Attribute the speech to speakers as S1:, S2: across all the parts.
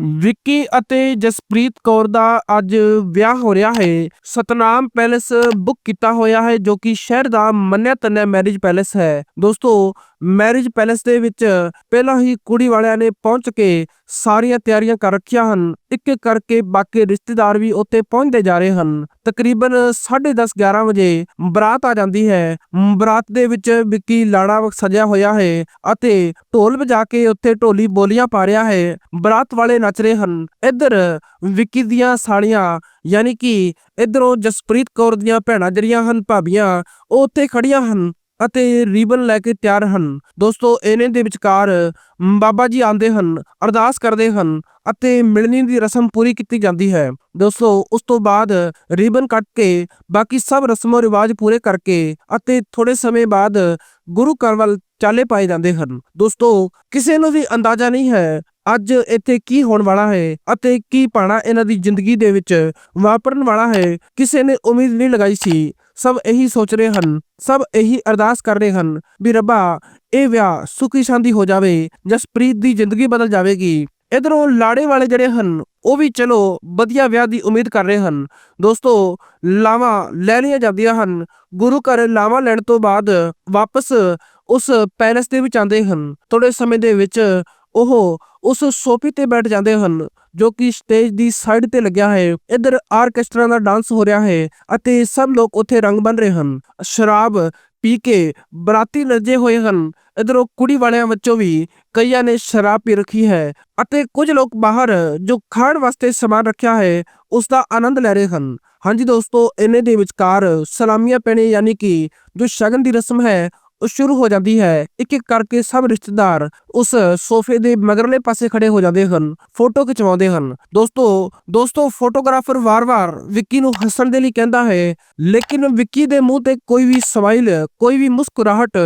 S1: ਵਿੱਕੀ ਅਤੇ ਜਸਪ੍ਰੀਤ ਕੌਰ ਦਾ ਅੱਜ ਵਿਆਹ ਹੋ ਰਿਹਾ ਹੈ। ਸਤਨਾਮ ਪੈਲੇਸ ਬੁੱਕ ਕੀਤਾ ਹੋਇਆ ਹੈ, ਜੋ ਕਿ ਸ਼ਹਿਰ ਦਾ ਮੰਨਿਆ ਤੰਨਿਆ ਮੈਰਿਜ ਪੈਲੇਸ ਹੈ। ਦੋਸਤੋ ਮੈਰਿਜ ਪੈਲੇਸ ਦੇ ਵਿੱਚ ਪਹਿਲਾਂ ਹੀ ਕੁੜੀ ਵਾਲਿਆਂ ਨੇ ਪਹੁੰਚ ਕੇ ਸਾਰੀਆਂ ਤਿਆਰੀਆਂ ਕਰ ਰੱਖੀਆਂ ਹਨ। ਇੱਕ ਇੱਕ ਕਰਕੇ ਬਾਕੀ ਰਿਸ਼ਤੇਦਾਰ ਵੀ ਉੱਥੇ ਪਹੁੰਚਦੇ ਜਾ ਰਹੇ ਹਨ। ਤਕਰੀਬਨ 10:30 11 ਵਜੇ ਬਰਾਤ ਆ ਜਾਂਦੀ ਹੈ। ਬਰਾਤ ਦੇ ਵਿੱਚ ਵਿੱਕੀ ਲਾੜਾ ਸਜਿਆ ਹੋਇਆ ਹੈ ਅਤੇ ਢੋਲ ਵਜਾ ਕੇ ਉੱਥੇ ਢੋਲੀ ਬੋਲੀਆਂ ਪਾ ਰਿਹਾ ਹੈ। ਬਰਾਤ ਵਾਲੇ ਨੱਚ ਰਹੇ ਹਨ। ਇੱਧਰ ਵਿੱਕੀ ਦੀਆਂ ਸਾਲੀਆਂ ਯਾਨੀ ਕਿ ਇੱਧਰੋਂ ਜਸਪ੍ਰੀਤ ਕੌਰ ਦੀਆਂ ਭੈਣਾਂ ਜਿਹੜੀਆਂ ਹਨ, ਭਾਬੀਆਂ, ਉਹ ਉੱਥੇ ਖੜੀਆਂ ਹਨ। ਅਤੇ ਰਿਬਨ ਲੈ ਕੇ ਤਿਆਰ ਹਨ। ਦੋਸਤੋ, ਇਹਨਾਂ ਦੇ ਵਿਚਕਾਰ ਬਾਬਾ ਜੀ ਆਉਂਦੇ ਹਨ, ਅਰਦਾਸ ਕਰਦੇ ਹਨ ਅਤੇ ਮਿਲਣੀ ਦੀ ਰਸਮ ਪੂਰੀ ਕੀਤੀ ਜਾਂਦੀ ਹੈ। ਦੋਸਤੋ, ਉਸ ਤੋਂ ਬਾਅਦ ਰੀਬਨ ਕੱਟ ਕੇ ਬਾਕੀ ਸਭ ਰਸਮੋ ਰਿਵਾਜ ਪੂਰੇ ਕਰਕੇ ਅਤੇ ਥੋੜੇ ਸਮੇਂ ਬਾਅਦ ਗੁਰੂ ਘਰ ਵੱਲ ਚਾਲੇ ਪਾਏ ਜਾਂਦੇ ਹਨ। ਦੋਸਤੋ, ਕਿਸੇ ਨੂੰ ਵੀ ਅੰਦਾਜ਼ਾ ਨਹੀਂ ਹੈ ਅੱਜ ਇੱਥੇ ਕੀ ਹੋਣ ਵਾਲਾ ਹੈ ਅਤੇ ਕੀ ਪਾਣਾ ਇਹਨਾਂ ਦੀ ਜ਼ਿੰਦਗੀ ਦੇ ਵਿੱਚ ਵਾਪਰਨ ਵਾਲਾ ਹੈ। ਕਿਸੇ ਨੇ ਉਮੀਦ ਨਹੀਂ ਲਗਾਈ ਸੀ ਸਭ ਇਹੀ ਸੋਚ ਰਹੇ ਹਨ, ਸਭ ਇਹੀ ਅਰਦਾਸ ਕਰ ਰਹੇ ਹਨ ਵੀ ਰੱਬਾ, ਇਹ ਵਿਆਹ ਸੁਖੀ ਸ਼ਾਂਤੀ ਹੋ ਜਾਵੇ ਜਸਪ੍ਰੀਤ ਦੀ ਜ਼ਿੰਦਗੀ ਬਦਲ ਜਾਵੇਗੀ। ਇਧਰੋਂ ਲਾੜੇ ਵਾਲੇ ਜਿਹੜੇ ਹਨ, ਉਹ ਵੀ ਚਲੋ ਵਧੀਆ ਵਿਆਹ ਦੀ ਉਮੀਦ ਕਰ ਰਹੇ ਹਨ। ਦੋਸਤੋ, ਲਾਵਾਂ ਲੈ ਲਈਆਂ ਜਾਂਦੀਆਂ ਹਨ। ਗੁਰੂ ਘਰ ਲਾਵਾਂ ਲੈਣ ਤੋਂ ਬਾਅਦ ਵਾਪਸ ਉਸ ਪੈਲੇਸ ਦੇ ਵਿੱਚ ਆਉਂਦੇ ਹਨ। ਥੋੜੇ ਸਮੇਂ ਦੇ ਵਿੱਚ ਉਹ ਉਸ ਸੋਫੇ ਤੇ ਬੈਠ ਜਾਂਦੇ ਹਨ। ਜੋ ਕਿ ਸਟੇਜ ਦੀ ਸਾਈਡ ਤੇ ਲੱਗਿਆ ਹੈ। ਇੱਧਰ ਆਰਕੈਸਟਰਾ ਦਾ ਡਾਂਸ ਹੋ ਰਿਹਾ ਹੈ ਅਤੇ ਸਭ ਲੋਕ ਉੱਥੇ ਰੰਗ ਬਣ ਰਹੇ ਹਨ। ਸ਼ਰਾਬ ਪੀ ਕੇ ਬਰਾਤੀ ਨੱਚੇ ਹੋਏ ਹਨ। ਇਧਰੋਂ ਕੁੜੀ ਵਾਲਿਆਂ ਵਿੱਚੋਂ ਵੀ ਕਈਆਂ ਨੇ ਸ਼ਰਾਬ ਪੀ ਰੱਖੀ ਹੈ ਅਤੇ ਕੁਝ ਲੋਕ ਬਾਹਰ ਜੋ ਖਾਣ ਵਾਸਤੇ ਸਮਾਨ ਰੱਖਿਆ ਹੈ ਉਸ ਦਾ ਆਨੰਦ ਲੈ ਰਹੇ ਹਨ। ਹਾਂਜੀ ਦੋਸਤੋ ਇਹਨੇ ਦੇ ਵਿਚਕਾਰ ਸਲਾਮੀਆਂ ਪੈਣੇ ਯਾਨੀ ਕਿ ਜੋ ਸ਼ਗਨ ਦੀ ਰਸਮ ਹੈ ਸ਼ੁਰੂ ਹੋ ਜਾਂਦੀ ਹੈ। ਇੱਕ ਇੱਕ ਕਰਕੇ ਸਭ ਰਿਸ਼ਤੇਦਾਰ ਉਸ ਸੋਫੇ ਦੇ ਮਗਰਲੇ ਪਾਸੇ ਖੜੇ ਹੋ ਜਾਂਦੇ ਹਨ, ਫੋਟੋ ਖਿਚਵਾਉਂਦੇ ਹਨ। ਦੋਸਤੋ ਦੋਸਤੋ, ਫੋਟੋਗ੍ਰਾਫਰ ਵਾਰ-ਵਾਰ ਵਿੱਕੀ ਨੂੰ ਹੱਸਣ ਦੇ ਲਈ ਕਹਿੰਦਾ ਹੈ, ਲੇਕਿਨ ਵਿੱਕੀ ਦੇ ਮੂੰਹ ਤੇ ਕੋਈ ਵੀ ਸਮਾਈਲ, ਕੋਈ ਵੀ ਮੁਸਕਰਾਹਟ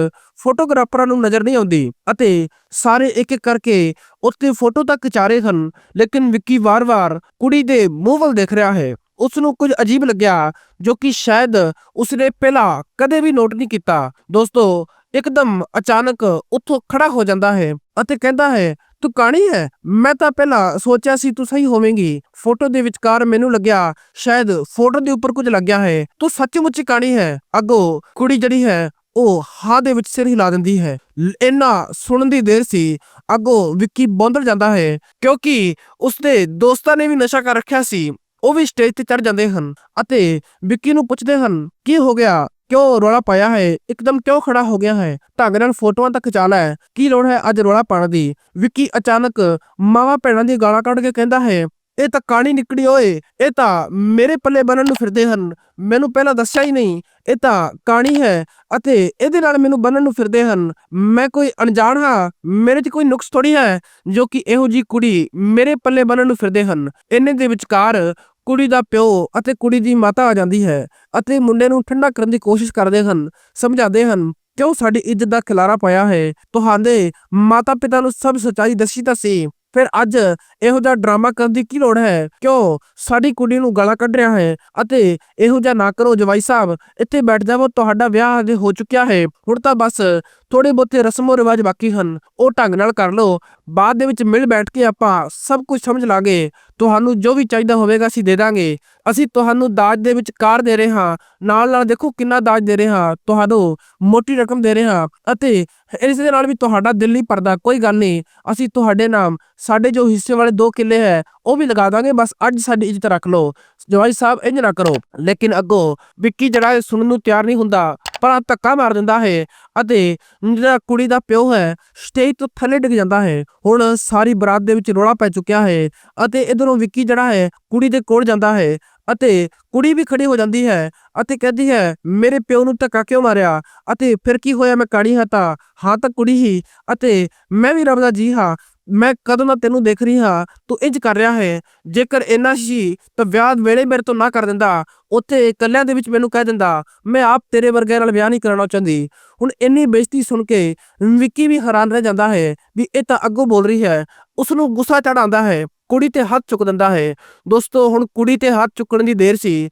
S1: ਫੋਟੋਗ੍ਰਾਫਰਾਂ ਨੂੰ ਨਜ਼ਰ ਨਹੀਂ ਆਉਂਦੀ। ਅਤੇ ਸਾਰੇ ਇੱਕ ਇੱਕ ਕਰਕੇ ਉੱਤੇ ਫੋਟੋ ਤੱਕ ਖਿਚਾ ਹਨ, ਲੇਕਿਨ ਵਿੱਕੀ ਵਾਰ-ਵਾਰ ਕੁੜੀ ਦੇ ਮੂੰਹ ਵੱਲ ਦੇਖ ਰਿਹਾ ਹੈ। ਉਸ ਨੂੰ ਕੁਝ ਅਜੀਬ ਲੱਗਿਆ, ਜੋ ਕਿ ਸ਼ਾਇਦ ਉਸਨੇ ਪਹਿਲਾਂ ਕਦੇ ਵੀ ਨੋਟ ਨਹੀਂ ਕੀਤਾ। ਦੋਸਤੋ, ਇੱਕਦਮ ਅਚਾਨਕ ਉੱਥੋਂ ਖੜਾ ਹੋ ਜਾਂਦਾ ਹੈ ਅਤੇ ਕਹਿੰਦਾ ਹੈ, ਤੂੰ ਕਾਣੀ ਹੈ? ਮੈਂ ਤਾਂ ਪਹਿਲਾਂ ਸੋਚਿਆ ਸੀ ਤੂੰ ਸਹੀ ਹੋਵੇਂਗੀ। ਫੋਟੋ ਦੇ ਵਿਚਕਾਰ ਮੈਨੂੰ ਲੱਗਿਆ, ਸ਼ਾਇਦ ਫੋਟੋ ਦੇ ਉੱਪਰ ਕੁਝ ਲੱਗਿਆ ਹੈ। ਤੂੰ ਸੱਚਮੁੱਚ ਹੀ ਕਾਣੀ ਹੈ? ਅੱਗੋਂ ਕੁੜੀ ਜਿਹੜੀ ਹੈ, ਉਹ ਹਾਂ ਦੇ ਵਿੱਚ ਸਿਰ ਹਿਲਾ ਦਿੰਦੀ ਹੈ। ਇੰਨਾ ਸੁਣਨ ਦੀ ਦੇਰ ਸੀ, ਅੱਗੋਂ ਵਿੱਕੀ ਬੌਂਦਲ ਜਾਂਦਾ ਹੈ, ਕਿਉਂਕਿ ਉਸਦੇ ਦੋਸਤਾਂ ਨੇ ਵੀ ਨਸ਼ਾ ਕਰ ਰੱਖਿਆ ਸੀ। ਉਹ ਵੀ ਸਟੇਜ ਤੇ ਚੜ ਜਾਂਦੇ ਹਨ ਅਤੇ ਵਿੱਕੀ ਨੂੰ ਪੁੱਛਦੇ ਹਨ, ਕੀ ਹੋ ਗਿਆ? ਕਿਉਂ ਰੋਲਾ ਪਾਇਆ ਹੈ? ਇੱਕਦਮ ਕਿਉਂ ਖੜਾ ਹੋ ਗਿਆ ਹੈ? ਢੰਗ ਨਾਲ ਫੋਟੋਆਂ ਤੱਕ ਖਿਚਾ ਲੈ। ਕੀ ਲੋੜ ਹੈ ਅੱਜ ਰੋਲਾ ਪਾਉਣ ਦੀ? ਵਿੱਕੀ ਅਚਾਨਕ ਮਾਵਾ ਭੈਣਾਂ ਦੀ ਗਾਲਾਂ ਕੱਢ ਕੇ ਕਹਿੰਦਾ ਹੈ, ਇਹ ਤਾਂ ਕਾਣੀ ਨਿਕੜੀ ਓਏ। ਇਹ ਤਾਂ ਮੇਰੇ ਪੱਲੇ ਬੰਨਣ ਨੂੰ ਫਿਰਦੇ ਹਨ। ਮੈਨੂੰ ਪਹਿਲਾਂ ਦੱਸਿਆ ਹੀ ਨਹੀਂ। ਇਹ ਤਾਂ ਕਾਣੀ ਹੈ ਅਤੇ ਇਹਦੇ ਨਾਲ ਮੈਨੂੰ ਬੰਨਣ ਨੂੰ ਫਿਰਦੇ ਹਨ। ਮੈਂ ਕੋਈ ਅਣਜਾਣ ਹਾਂ। ਮੇਰੇ 'ਚ ਕੋਈ ਨੁਕਸ ਥੋੜੀ ਹੈ ਜੋ ਕਿ ਇਹੋ ਜੀ ਕੁੜੀ ਮੇਰੇ ਪੱਲੇ ਬੰਨਣ ਨੂੰ ਫਿਰਦੇ ਹਨ। ਇੰਨੇ ਦੇ ਵਿਚਕਾਰ ਕੁੜੀ ਦਾ ਪਿਓ ਅਤੇ ਕੁੜੀ ਦੀ ਮਾਤਾ ਆ ਜਾਂਦੀ ਹੈ ਅਤੇ ਮੁੰਡੇ ਨੂੰ ਠੰਡਾ ਕਰਨ ਦੀ ਕੋਸ਼ਿਸ਼ ਕਰਦੇ ਹਨ, ਸਮਝਾਉਂਦੇ ਹਨ, ਕਿਉਂ ਸਾਡੀ ਇੱਜ਼ਤ ਦਾ ਖਿਲਾਰਾ ਪਾਇਆ ਹੈ? ਤੁਹਾਡੇ ਮਾਤਾ ਪਿਤਾ ਨੂੰ ਸਭ ਸੱਚਾਈ ਦੱਸੀ ਤਾਂ ਸੀ। ਫਿਰ ਅੱਜ ਇਹੋ ਜਿਹਾ ਡਰਾਮਾ ਕਰਨ ਦੀ ਕੀ ਲੋੜ ਹੈ? ਕਿਉਂ ਸਾਡੀ ਕੁੜੀ ਨੂੰ ਗਾਲਾਂ ਕੱਢ ਰਿਹਾ ਹੈ? ਅਤੇ ਇਹੋ ਜਿਹਾ ਨਾ ਕਰੋ ਜਵਾਈ ਸਾਹਿਬ, ਇੱਥੇ ਬੈਠ ਜਾਵੋ, ਤੁਹਾਡਾ ਵਿਆਹ ਹਜੇ ਹੋ ਚੁੱਕਿਆ ਹੈ। ਹੁਣ ਤਾਂ ਬਸ ਥੋੜੇ ਬਹੁਤੇ ਰਸਮੋ ਰਿਵਾਜ ਬਾਕੀ ਹਨ। ਉਹ ਢੰਗ ਨਾਲ ਕਰ ਲਓ। ਬਾਅਦ ਦੇ ਵਿੱਚ ਮਿਲ ਬੈਠ ਕੇ ਆਪਾਂ ਸਭ ਕੁਝ ਸਮਝ ਲਾਂਗੇ। ਤੁਹਾਨੂੰ ਜੋ ਵੀ ਚਾਹੀਦਾ ਹੋਵੇਗਾ ਅਸੀਂ ਦੇ ਦਾਂਗੇ। ਅਸੀਂ ਤੁਹਾਨੂੰ ਦਾਜ ਦੇ ਵਿੱਚ ਕਾਰ ਦੇ ਰਹੇ ਹਾਂ। ਨਾਲ ਨਾਲ ਦੇਖੋ ਕਿੰਨਾ ਦਾਜ ਦੇ ਰਹੇ ਹਾਂ। ਤੁਹਾਨੂੰ ਮੋਟੀ ਰਕਮ ਦੇ ਰਹੇ ਹਾਂ। ਅਤੇ ਇਸ ਦੇ ਨਾਲ ਵੀ ਤੁਹਾਡਾ ਦਿਲ ਨਹੀਂ ਪਰਦਾ ਕੋਈ ਗੱਲ ਨਹੀਂ। ਅਸੀਂ ਤੁਹਾਡੇ ਨਾਮ, ਸਾਡੇ ਜੋ ਹਿੱਸੇ ਵਾਲੇ ਦੋ ਕਿੱਲੇ ਹੈ, ਉਹ ਵੀ ਲਗਾ ਦਾਂਗੇ। ਬਸ ਅੱਜ ਸਾਡੀ ਇੱਜ਼ਤ ਰੱਖ ਲਓ। ਜਵਾਈ ਸਾਹਿਬ ਇੰਜ ਨਾ ਕਰੋ। ਲੇਕਿਨ ਅੱਗੋਂ ਵਿੱਕੀ ਜਿਹੜਾ ਸੁਣਨ ਨੂੰ ਤਿਆਰ ਨਹੀਂ ਹੁੰਦਾ ਭਰਾ ਧੱਕਾ ਮਾਰ ਦਿੰਦਾ ਹੈ ਅਤੇ ਜਿਹੜਾ ਕੁੜੀ ਦਾ ਪਿਓ ਹੈ, ਸਟੇਜ ਤੋਂ ਥੱਲੇ ਡਿੱਗ ਜਾਂਦਾ ਹੈ। ਹੁਣ ਸਾਰੀ ਬਰਾਤ ਦੇ ਵਿੱਚ ਰੋਲਾ ਪੈ ਚੁੱਕਿਆ ਹੈ ਅਤੇ ਇਧਰੋਂ ਵਿੱਕੀ ਜਿਹੜਾ ਹੈ, ਕੁੜੀ ਦੇ ਕੋਲ ਜਾਂਦਾ ਹੈ ਅਤੇ ਕੁੜੀ ਵੀ ਖੜੀ ਹੋ ਜਾਂਦੀ ਹੈ ਅਤੇ ਕਹਿੰਦੀ ਹੈ, ਮੇਰੇ ਪਿਓ ਨੂੰ ਧੱਕਾ ਕਿਉਂ ਮਾਰਿਆ? ਅਤੇ ਫਿਰ ਕੀ ਹੋਇਆ, ਮੈਂ ਕਾੜੀ ਹਾਂ ਤਾਂ ਹਾਂ ਤਾਂ ਕੁੜੀ ਹੀ ਅਤੇ ਮੈਂ ਵੀ ਰੱਬ ਦਾ ਜੀ ਹਾਂ। ਮੈਂ ਕਦੋਂ ਦਾ ਤੈਨੂੰ ਦੇਖ ਰਹੀ ਹਾਂ, ਤੂੰ ਇੰਜ ਕਰ ਰਿਹਾ ਹੈ। ਜੇਕਰ ਇੰਨਾ ਸੀ ਤਾਂ ਵਿਆਹ ਵੇਲੇ ਮੇਰੇ ਤੋਂ ਨਾ ਕਰ ਦਿੰਦਾ। ਉੱਥੇ ਇਕੱਲਿਆਂ ਦੇ ਵਿੱਚ ਮੈਨੂੰ ਕਹਿ ਦਿੰਦਾ, ਮੈਂ ਆਪ ਤੇਰੇ ਵਰਗੇ ਨਾਲ ਵਿਆਹ ਨਹੀਂ ਕਰਾਉਣਾ ਚਾਹੁੰਦੀ। ਹੁਣ ਇੰਨੀ ਬੇਇੱਜ਼ਤੀ ਸੁਣ ਕੇ ਵਿੱਕੀ ਵੀ ਹੈਰਾਨ ਰਹਿ ਜਾਂਦਾ ਹੈ ਵੀ ਇਹ ਤਾਂ ਅੱਗੋਂ ਬੋਲ ਰਹੀ ਹੈ ਉਸ ਨੂੰ ਗੁੱਸਾ ਚੜਾਉਂਦਾ ਹੈ, ਕੁੜੀ ਤੇ ਹੱਥ ਚੁੱਕ ਦਿੰਦਾ ਹੈ। ਦੋਸਤੋ, ਹੁਣ ਕੁੜੀ ਤੇ ਹੱਥ ਚੁੱਕਣ ਦੀ ਦੇਰ ਸੀ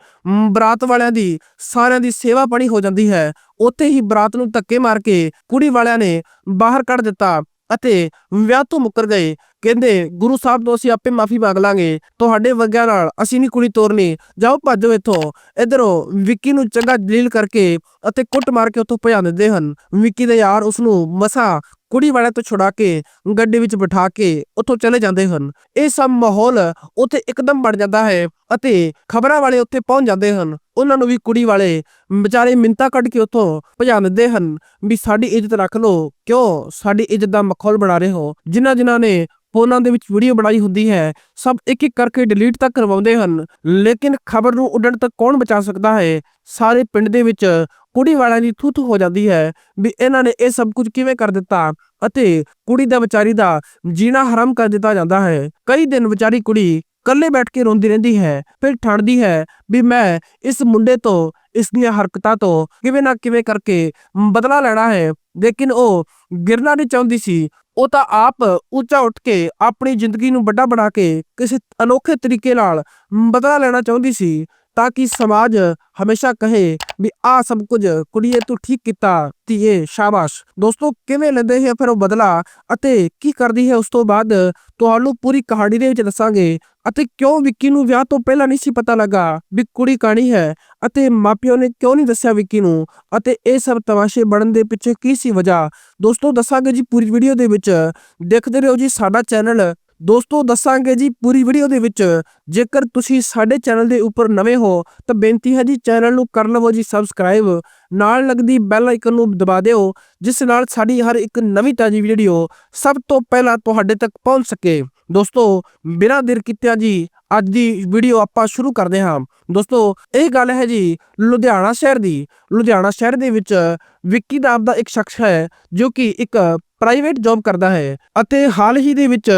S1: ਬਰਾਤ ਵਾਲਿਆਂ ਦੀ, ਸਾਰਿਆਂ ਦੀ ਸੇਵਾ ਪਾਣੀ ਹੋ ਜਾਂਦੀ ਹੈ। ਉੱਥੇ ਹੀ ਬਰਾਤ ਨੂੰ ਧੱਕੇ ਮਾਰ ਕੇ ਕੁੜੀ ਵਾਲਿਆਂ ਨੇ ਬਾਹਰ ਕੱਢ ਦਿੱਤਾ। ਅਤੇ ਵਿਆਹ ਤੋਂ ਮੁੱਕਰ ਗਏ। ਕਹਿੰਦੇ, ਗੁਰੂ ਸਾਹਿਬ ਤੋਂ ਅਸੀਂ ਆਪੇ ਮਾਫੀ ਮੰਗ ਲਾਂਗੇ। ਤੁਹਾਡੇ ਵਰਗਿਆਂ ਨਾਲ ਅਸੀਂ ਨਹੀਂ ਕੁੜੀ ਤੋਰਨੀ। ਜਾਓ ਭੱਜੋ ਇੱਥੋਂ। ਇਧਰੋਂ ਵਿੱਕੀ ਨੂੰ ਚੰਗਾ ਜਲੀਲ ਕਰਕੇ ਅਤੇ ਕੁੱਟ ਮਾਰ ਕੇ ਉੱਥੋਂ ਭਜਾ ਦਿੰਦੇ ਹਨ। ਵਿੱਕੀ ਦੇ ਯਾਰ ਉਸ ਨੂੰ ਮਸਾ ਕੁੜੀ ਵਾਲਿਆਂ ਤੋਂ ਛੁਡਾ ਕੇ, ਗੱਡੀ ਵਿੱਚ ਬਿਠਾ ਕੇ ਉੱਥੋਂ ਚਲੇ ਜਾਂਦੇ ਹਨ। ਇਹ ਸਭ ਮਾਹੌਲ ਉੱਥੇ ਇੱਕਦਮ ਬਣ ਜਾਂਦਾ ਹੈ ਅਤੇ ਖਬਰਾਂ ਵਾਲੇ ਉੱਥੇ ਪਹੁੰਚ ਜਾਂਦੇ ਹਨ। ਉਹਨਾਂ ਨੂੰ ਵੀ ਕੁੜੀ ਵਾਲੇ ਵਿਚਾਰੇ ਮਿੰਤਾ ਕੱਢ ਕੇ ਉੱਥੋਂ ਭਜਾ ਦਿੰਦੇ ਹਨ ਵੀ ਸਾਡੀ ਇੱਜ਼ਤ ਰੱਖ ਲਓ, ਕਿਉਂ ਸਾਡੀ ਇੱਜ਼ਤ ਦਾ ਮਖੌਲ ਬਣਾ ਰਹੇ ਹੋ? ਜਿਨ੍ਹਾਂ ਜਿਨ੍ਹਾਂ ਨੇ ਫੋਨਾਂ ਦੇ ਵਿੱਚ ਵੀਡੀਓ ਬਣਾਈ ਹੁੰਦੀ ਹੈ, ਸਭ ਇੱਕ ਇੱਕ ਕਰਕੇ ਡਿਲੀਟ ਤੱਕ ਕਰਵਾਉਂਦੇ ਹਨ, ਲੇਕਿਨ ਖਬਰ ਨੂੰ ਉੱਡਣ ਤੱਕ ਕੌਣ ਬਚਾ ਸਕਦਾ ਹੈ? ਸਾਰੇ ਪਿੰਡ ਦੇ ਵਿੱਚ ਕੁੜੀ ਵਾਲਿਆਂ ਦੀ ਥੂ ਥੂ ਹੋ ਜਾਂਦੀ ਹੈ ਵੀ ਇਹਨਾਂ ਨੇ ਇਹ ਸਭ ਕੁਝ ਕਿਵੇਂ ਕਰ ਦਿੱਤਾ ਅਤੇ ਕੁੜੀ ਦਾ ਵਿਚਾਰੀ ਦਾ ਜੀਣਾ ਹਰਮ ਕਰ ਦਿੱਤਾ ਜਾਂਦਾ ਹੈ। ਕਈ ਦਿਨ ਵਿਚਾਰੀ ਕੁੜੀ ਇਕੱਲੇ ਬੈਠ ਕੇ ਰੋਂਦੀ ਰਹਿੰਦੀ ਹੈ, ਫਿਰ ਠਾਣਦੀ ਹੈ ਵੀ ਮੈਂ ਇਸ ਮੁੰਡੇ ਤੋਂ, ਇਸ ਦੀਆਂ ਹਰਕਤਾਂ ਤੋਂ ਕਿਵੇਂ ਨਾ ਕਿਵੇਂ ਕਰਕੇ ਬਦਲਾ ਲੈਣਾ ਹੈ। ਲੇਕਿਨ ਉਹ ਗਿਰਨਾ ਨਹੀਂ ਚਾਹੁੰਦੀ ਸੀ। ਉਹ ਤਾਂ ਆਪ ਉੱਚਾ ਉੱਠ ਕੇ ਆਪਣੀ ਜ਼ਿੰਦਗੀ ਨੂੰ ਵੱਡਾ ਬਣਾ ਕੇ ਕਿਸੇ ਅਨੋਖੇ ਤਰੀਕੇ ਨਾਲ ਬਦਲਾ ਲੈਣਾ ਚਾਹੁੰਦੀ ਸੀ। ਤਾਂ ਕਿ ਸਮਾਜ ਹਮੇਸ਼ਾ ਕਹੇ ਵੀ ਆ ਸਭ ਕੁਝ ਕੁੜੀਏ ਤੂੰ ਠੀਕ ਕੀਤਾ ਧੀਏ ਸ਼ਾਬਾਸ਼ ਦੋਸਤੋ ਕਿਵੇਂ ਲੈਂਦੇ ਹੈ ਫਿਰ ਉਹ ਬਦਲਾ ਅਤੇ ਕੀ ਕਰਦੀ ਹੈ ਉਸ ਤੋਂ ਬਾਅਦ ਤੁਹਾਨੂੰ ਪੂਰੀ ਕਹਾਣੀ ਦੇ ਵਿੱਚ ਦੱਸਾਂਗੇ ਅਤੇ ਕਿਉਂ ਵਿੱਕੀ ਨੂੰ ਵਿਆਹ ਤੋਂ ਪਹਿਲਾਂ ਨਹੀਂ ਸੀ ਪਤਾ ਲੱਗਾ ਵੀ ਕੁੜੀ ਕਾਣੀ ਹੈ ਅਤੇ ਮਾਪਿਓ ਨੇ ਕਿਉਂ ਨਹੀਂ ਦੱਸਿਆ ਵਿੱਕੀ ਨੂੰ ਅਤੇ ਇਹ ਸਭ ਤਮਾਸ਼ੇ ਬਣਨ ਦੇ ਪਿੱਛੇ ਕੀ ਸੀ ਵਜ੍ਹਾ ਦੋਸਤੋ ਦੱਸਾਂਗੇ ਜੀ ਪੂਰੀ ਵੀਡੀਓ ਦੇ ਵਿੱਚ ਦੇਖਦੇ ਰਹੋ ਜੀ ਸਾਡਾ ਚੈਨਲ ਦੋਸਤੋ, ਦੱਸਾਂਗੇ ਜੀ ਪੂਰੀ ਵੀਡੀਓ ਦੇ ਵਿੱਚ। ਜੇਕਰ ਤੁਸੀਂ ਸਾਡੇ ਚੈਨਲ ਦੇ ਉੱਪਰ ਨਵੇਂ ਹੋ, ਤਾਂ ਬੇਨਤੀ ਹੈ ਜੀ ਚੈਨਲ ਨੂੰ ਕਰ ਲਵੋ ਜੀ ਸਬਸਕ੍ਰਾਈਬ। ਨਾਲ ਲੱਗਦੀ ਬੈਲ ਆਈਕਨ ਨੂੰ ਦਬਾ ਦਿਓ, ਜਿਸ ਨਾਲ ਸਾਡੀ ਹਰ ਇੱਕ ਨਵੀਂ ਤਾਜ਼ੀ ਵੀਡੀਓ ਸਭ ਤੋਂ ਪਹਿਲਾਂ ਤੁਹਾਡੇ ਤੱਕ ਪਹੁੰਚ ਸਕੇ। ਦੋਸਤੋ, ਬਿਨਾਂ ਦੇਰ ਕੀਤਿਆਂ ਜੀ ਅੱਜ ਦੀ ਵੀਡੀਓ ਆਪਾਂ ਸ਼ੁਰੂ ਕਰਦੇ ਹਾਂ। ਦੋਸਤੋ, ਇਹ ਗੱਲ ਹੈ ਜੀ ਲੁਧਿਆਣਾ ਸ਼ਹਿਰ ਦੀ। ਲੁਧਿਆਣਾ ਸ਼ਹਿਰ ਦੇ ਵਿੱਚ ਵਿੱਕੀ ਨਾਮ ਦਾ ਇੱਕ ਸ਼ਖਸ ਹੈ, ਜੋ ਕਿ ਇੱਕ ਪ੍ਰਾਈਵੇਟ ਜੌਬ ਕਰਦਾ ਹੈ। ਅਤੇ ਹਾਲ ਹੀ ਦੇ ਵਿੱਚ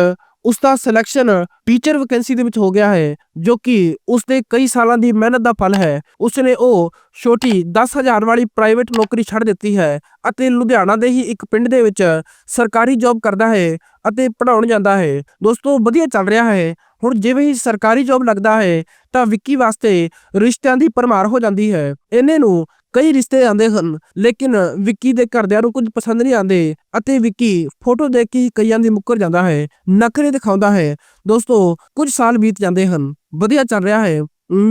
S1: ਉਸ ਦਾ ਸਿਲੈਕਸ਼ਨ ਟੀਚਰ ਵੈਕੈਂਸੀ ਦੇ ਵਿੱਚ ਹੋ ਗਿਆ ਹੈ, ਜੋ ਕਿ ਉਸ ਦੇ ਕਈ ਸਾਲਾਂ ਦੀ ਮਿਹਨਤ ਦਾ ਫਲ ਹੈ। ਉਸ ਨੇ ਉਹ ਛੋਟੀ 10000 ਵਾਲੀ ਪ੍ਰਾਈਵੇਟ ਨੌਕਰੀ ਛੱਡ ਦਿੱਤੀ ਹੈ ਅਤੇ ਲੁਧਿਆਣਾ ਦੇ ਹੀ ਇੱਕ ਪਿੰਡ ਦੇ ਵਿੱਚ ਸਰਕਾਰੀ ਜੌਬ ਕਰਦਾ ਹੈ ਅਤੇ ਪੜਾਉਣ ਜਾਂਦਾ ਹੈ। ਦੋਸਤੋ, ਵਧੀਆ ਚੱਲ ਰਿਹਾ ਹੈ। ਹੁਣ ਜਿਵੇਂ ਹੀ ਸਰਕਾਰੀ ਜੌਬ ਲੱਗਦਾ ਹੈ ਤਾਂ ਵਿੱਕੀ ਵਾਸਤੇ ਰਿਸ਼ਤਿਆਂ ਦੀ ਪਰਮਾਰ ਹੋ ਜਾਂਦੀ ਹੈ। ਇਹਨੇ ਨੂੰ ਕਈ ਰਿਸ਼ਤੇ ਆਉਂਦੇ ਹਨ, ਲੇਕਿਨ ਵਿੱਕੀ ਦੇ ਘਰਦਿਆਂ ਨੂੰ ਕੁਝ ਪਸੰਦ ਨਹੀਂ ਆਉਂਦੇ ਅਤੇ ਵਿੱਕੀ ਫੋਟੋ ਦੇਖ ਕੇ ਹੀ ਕਈਆਂ ਦੀ ਮੁੱਕਰ ਜਾਂਦਾ ਹੈ, ਨਖਰੇ ਦਿਖਾਉਂਦਾ ਹੈ। ਦੋਸਤੋ, ਕੁਝ ਸਾਲ ਬੀਤ ਜਾਂਦੇ ਹਨ, ਵਧੀਆ ਚੱਲ ਰਿਹਾ ਹੈ।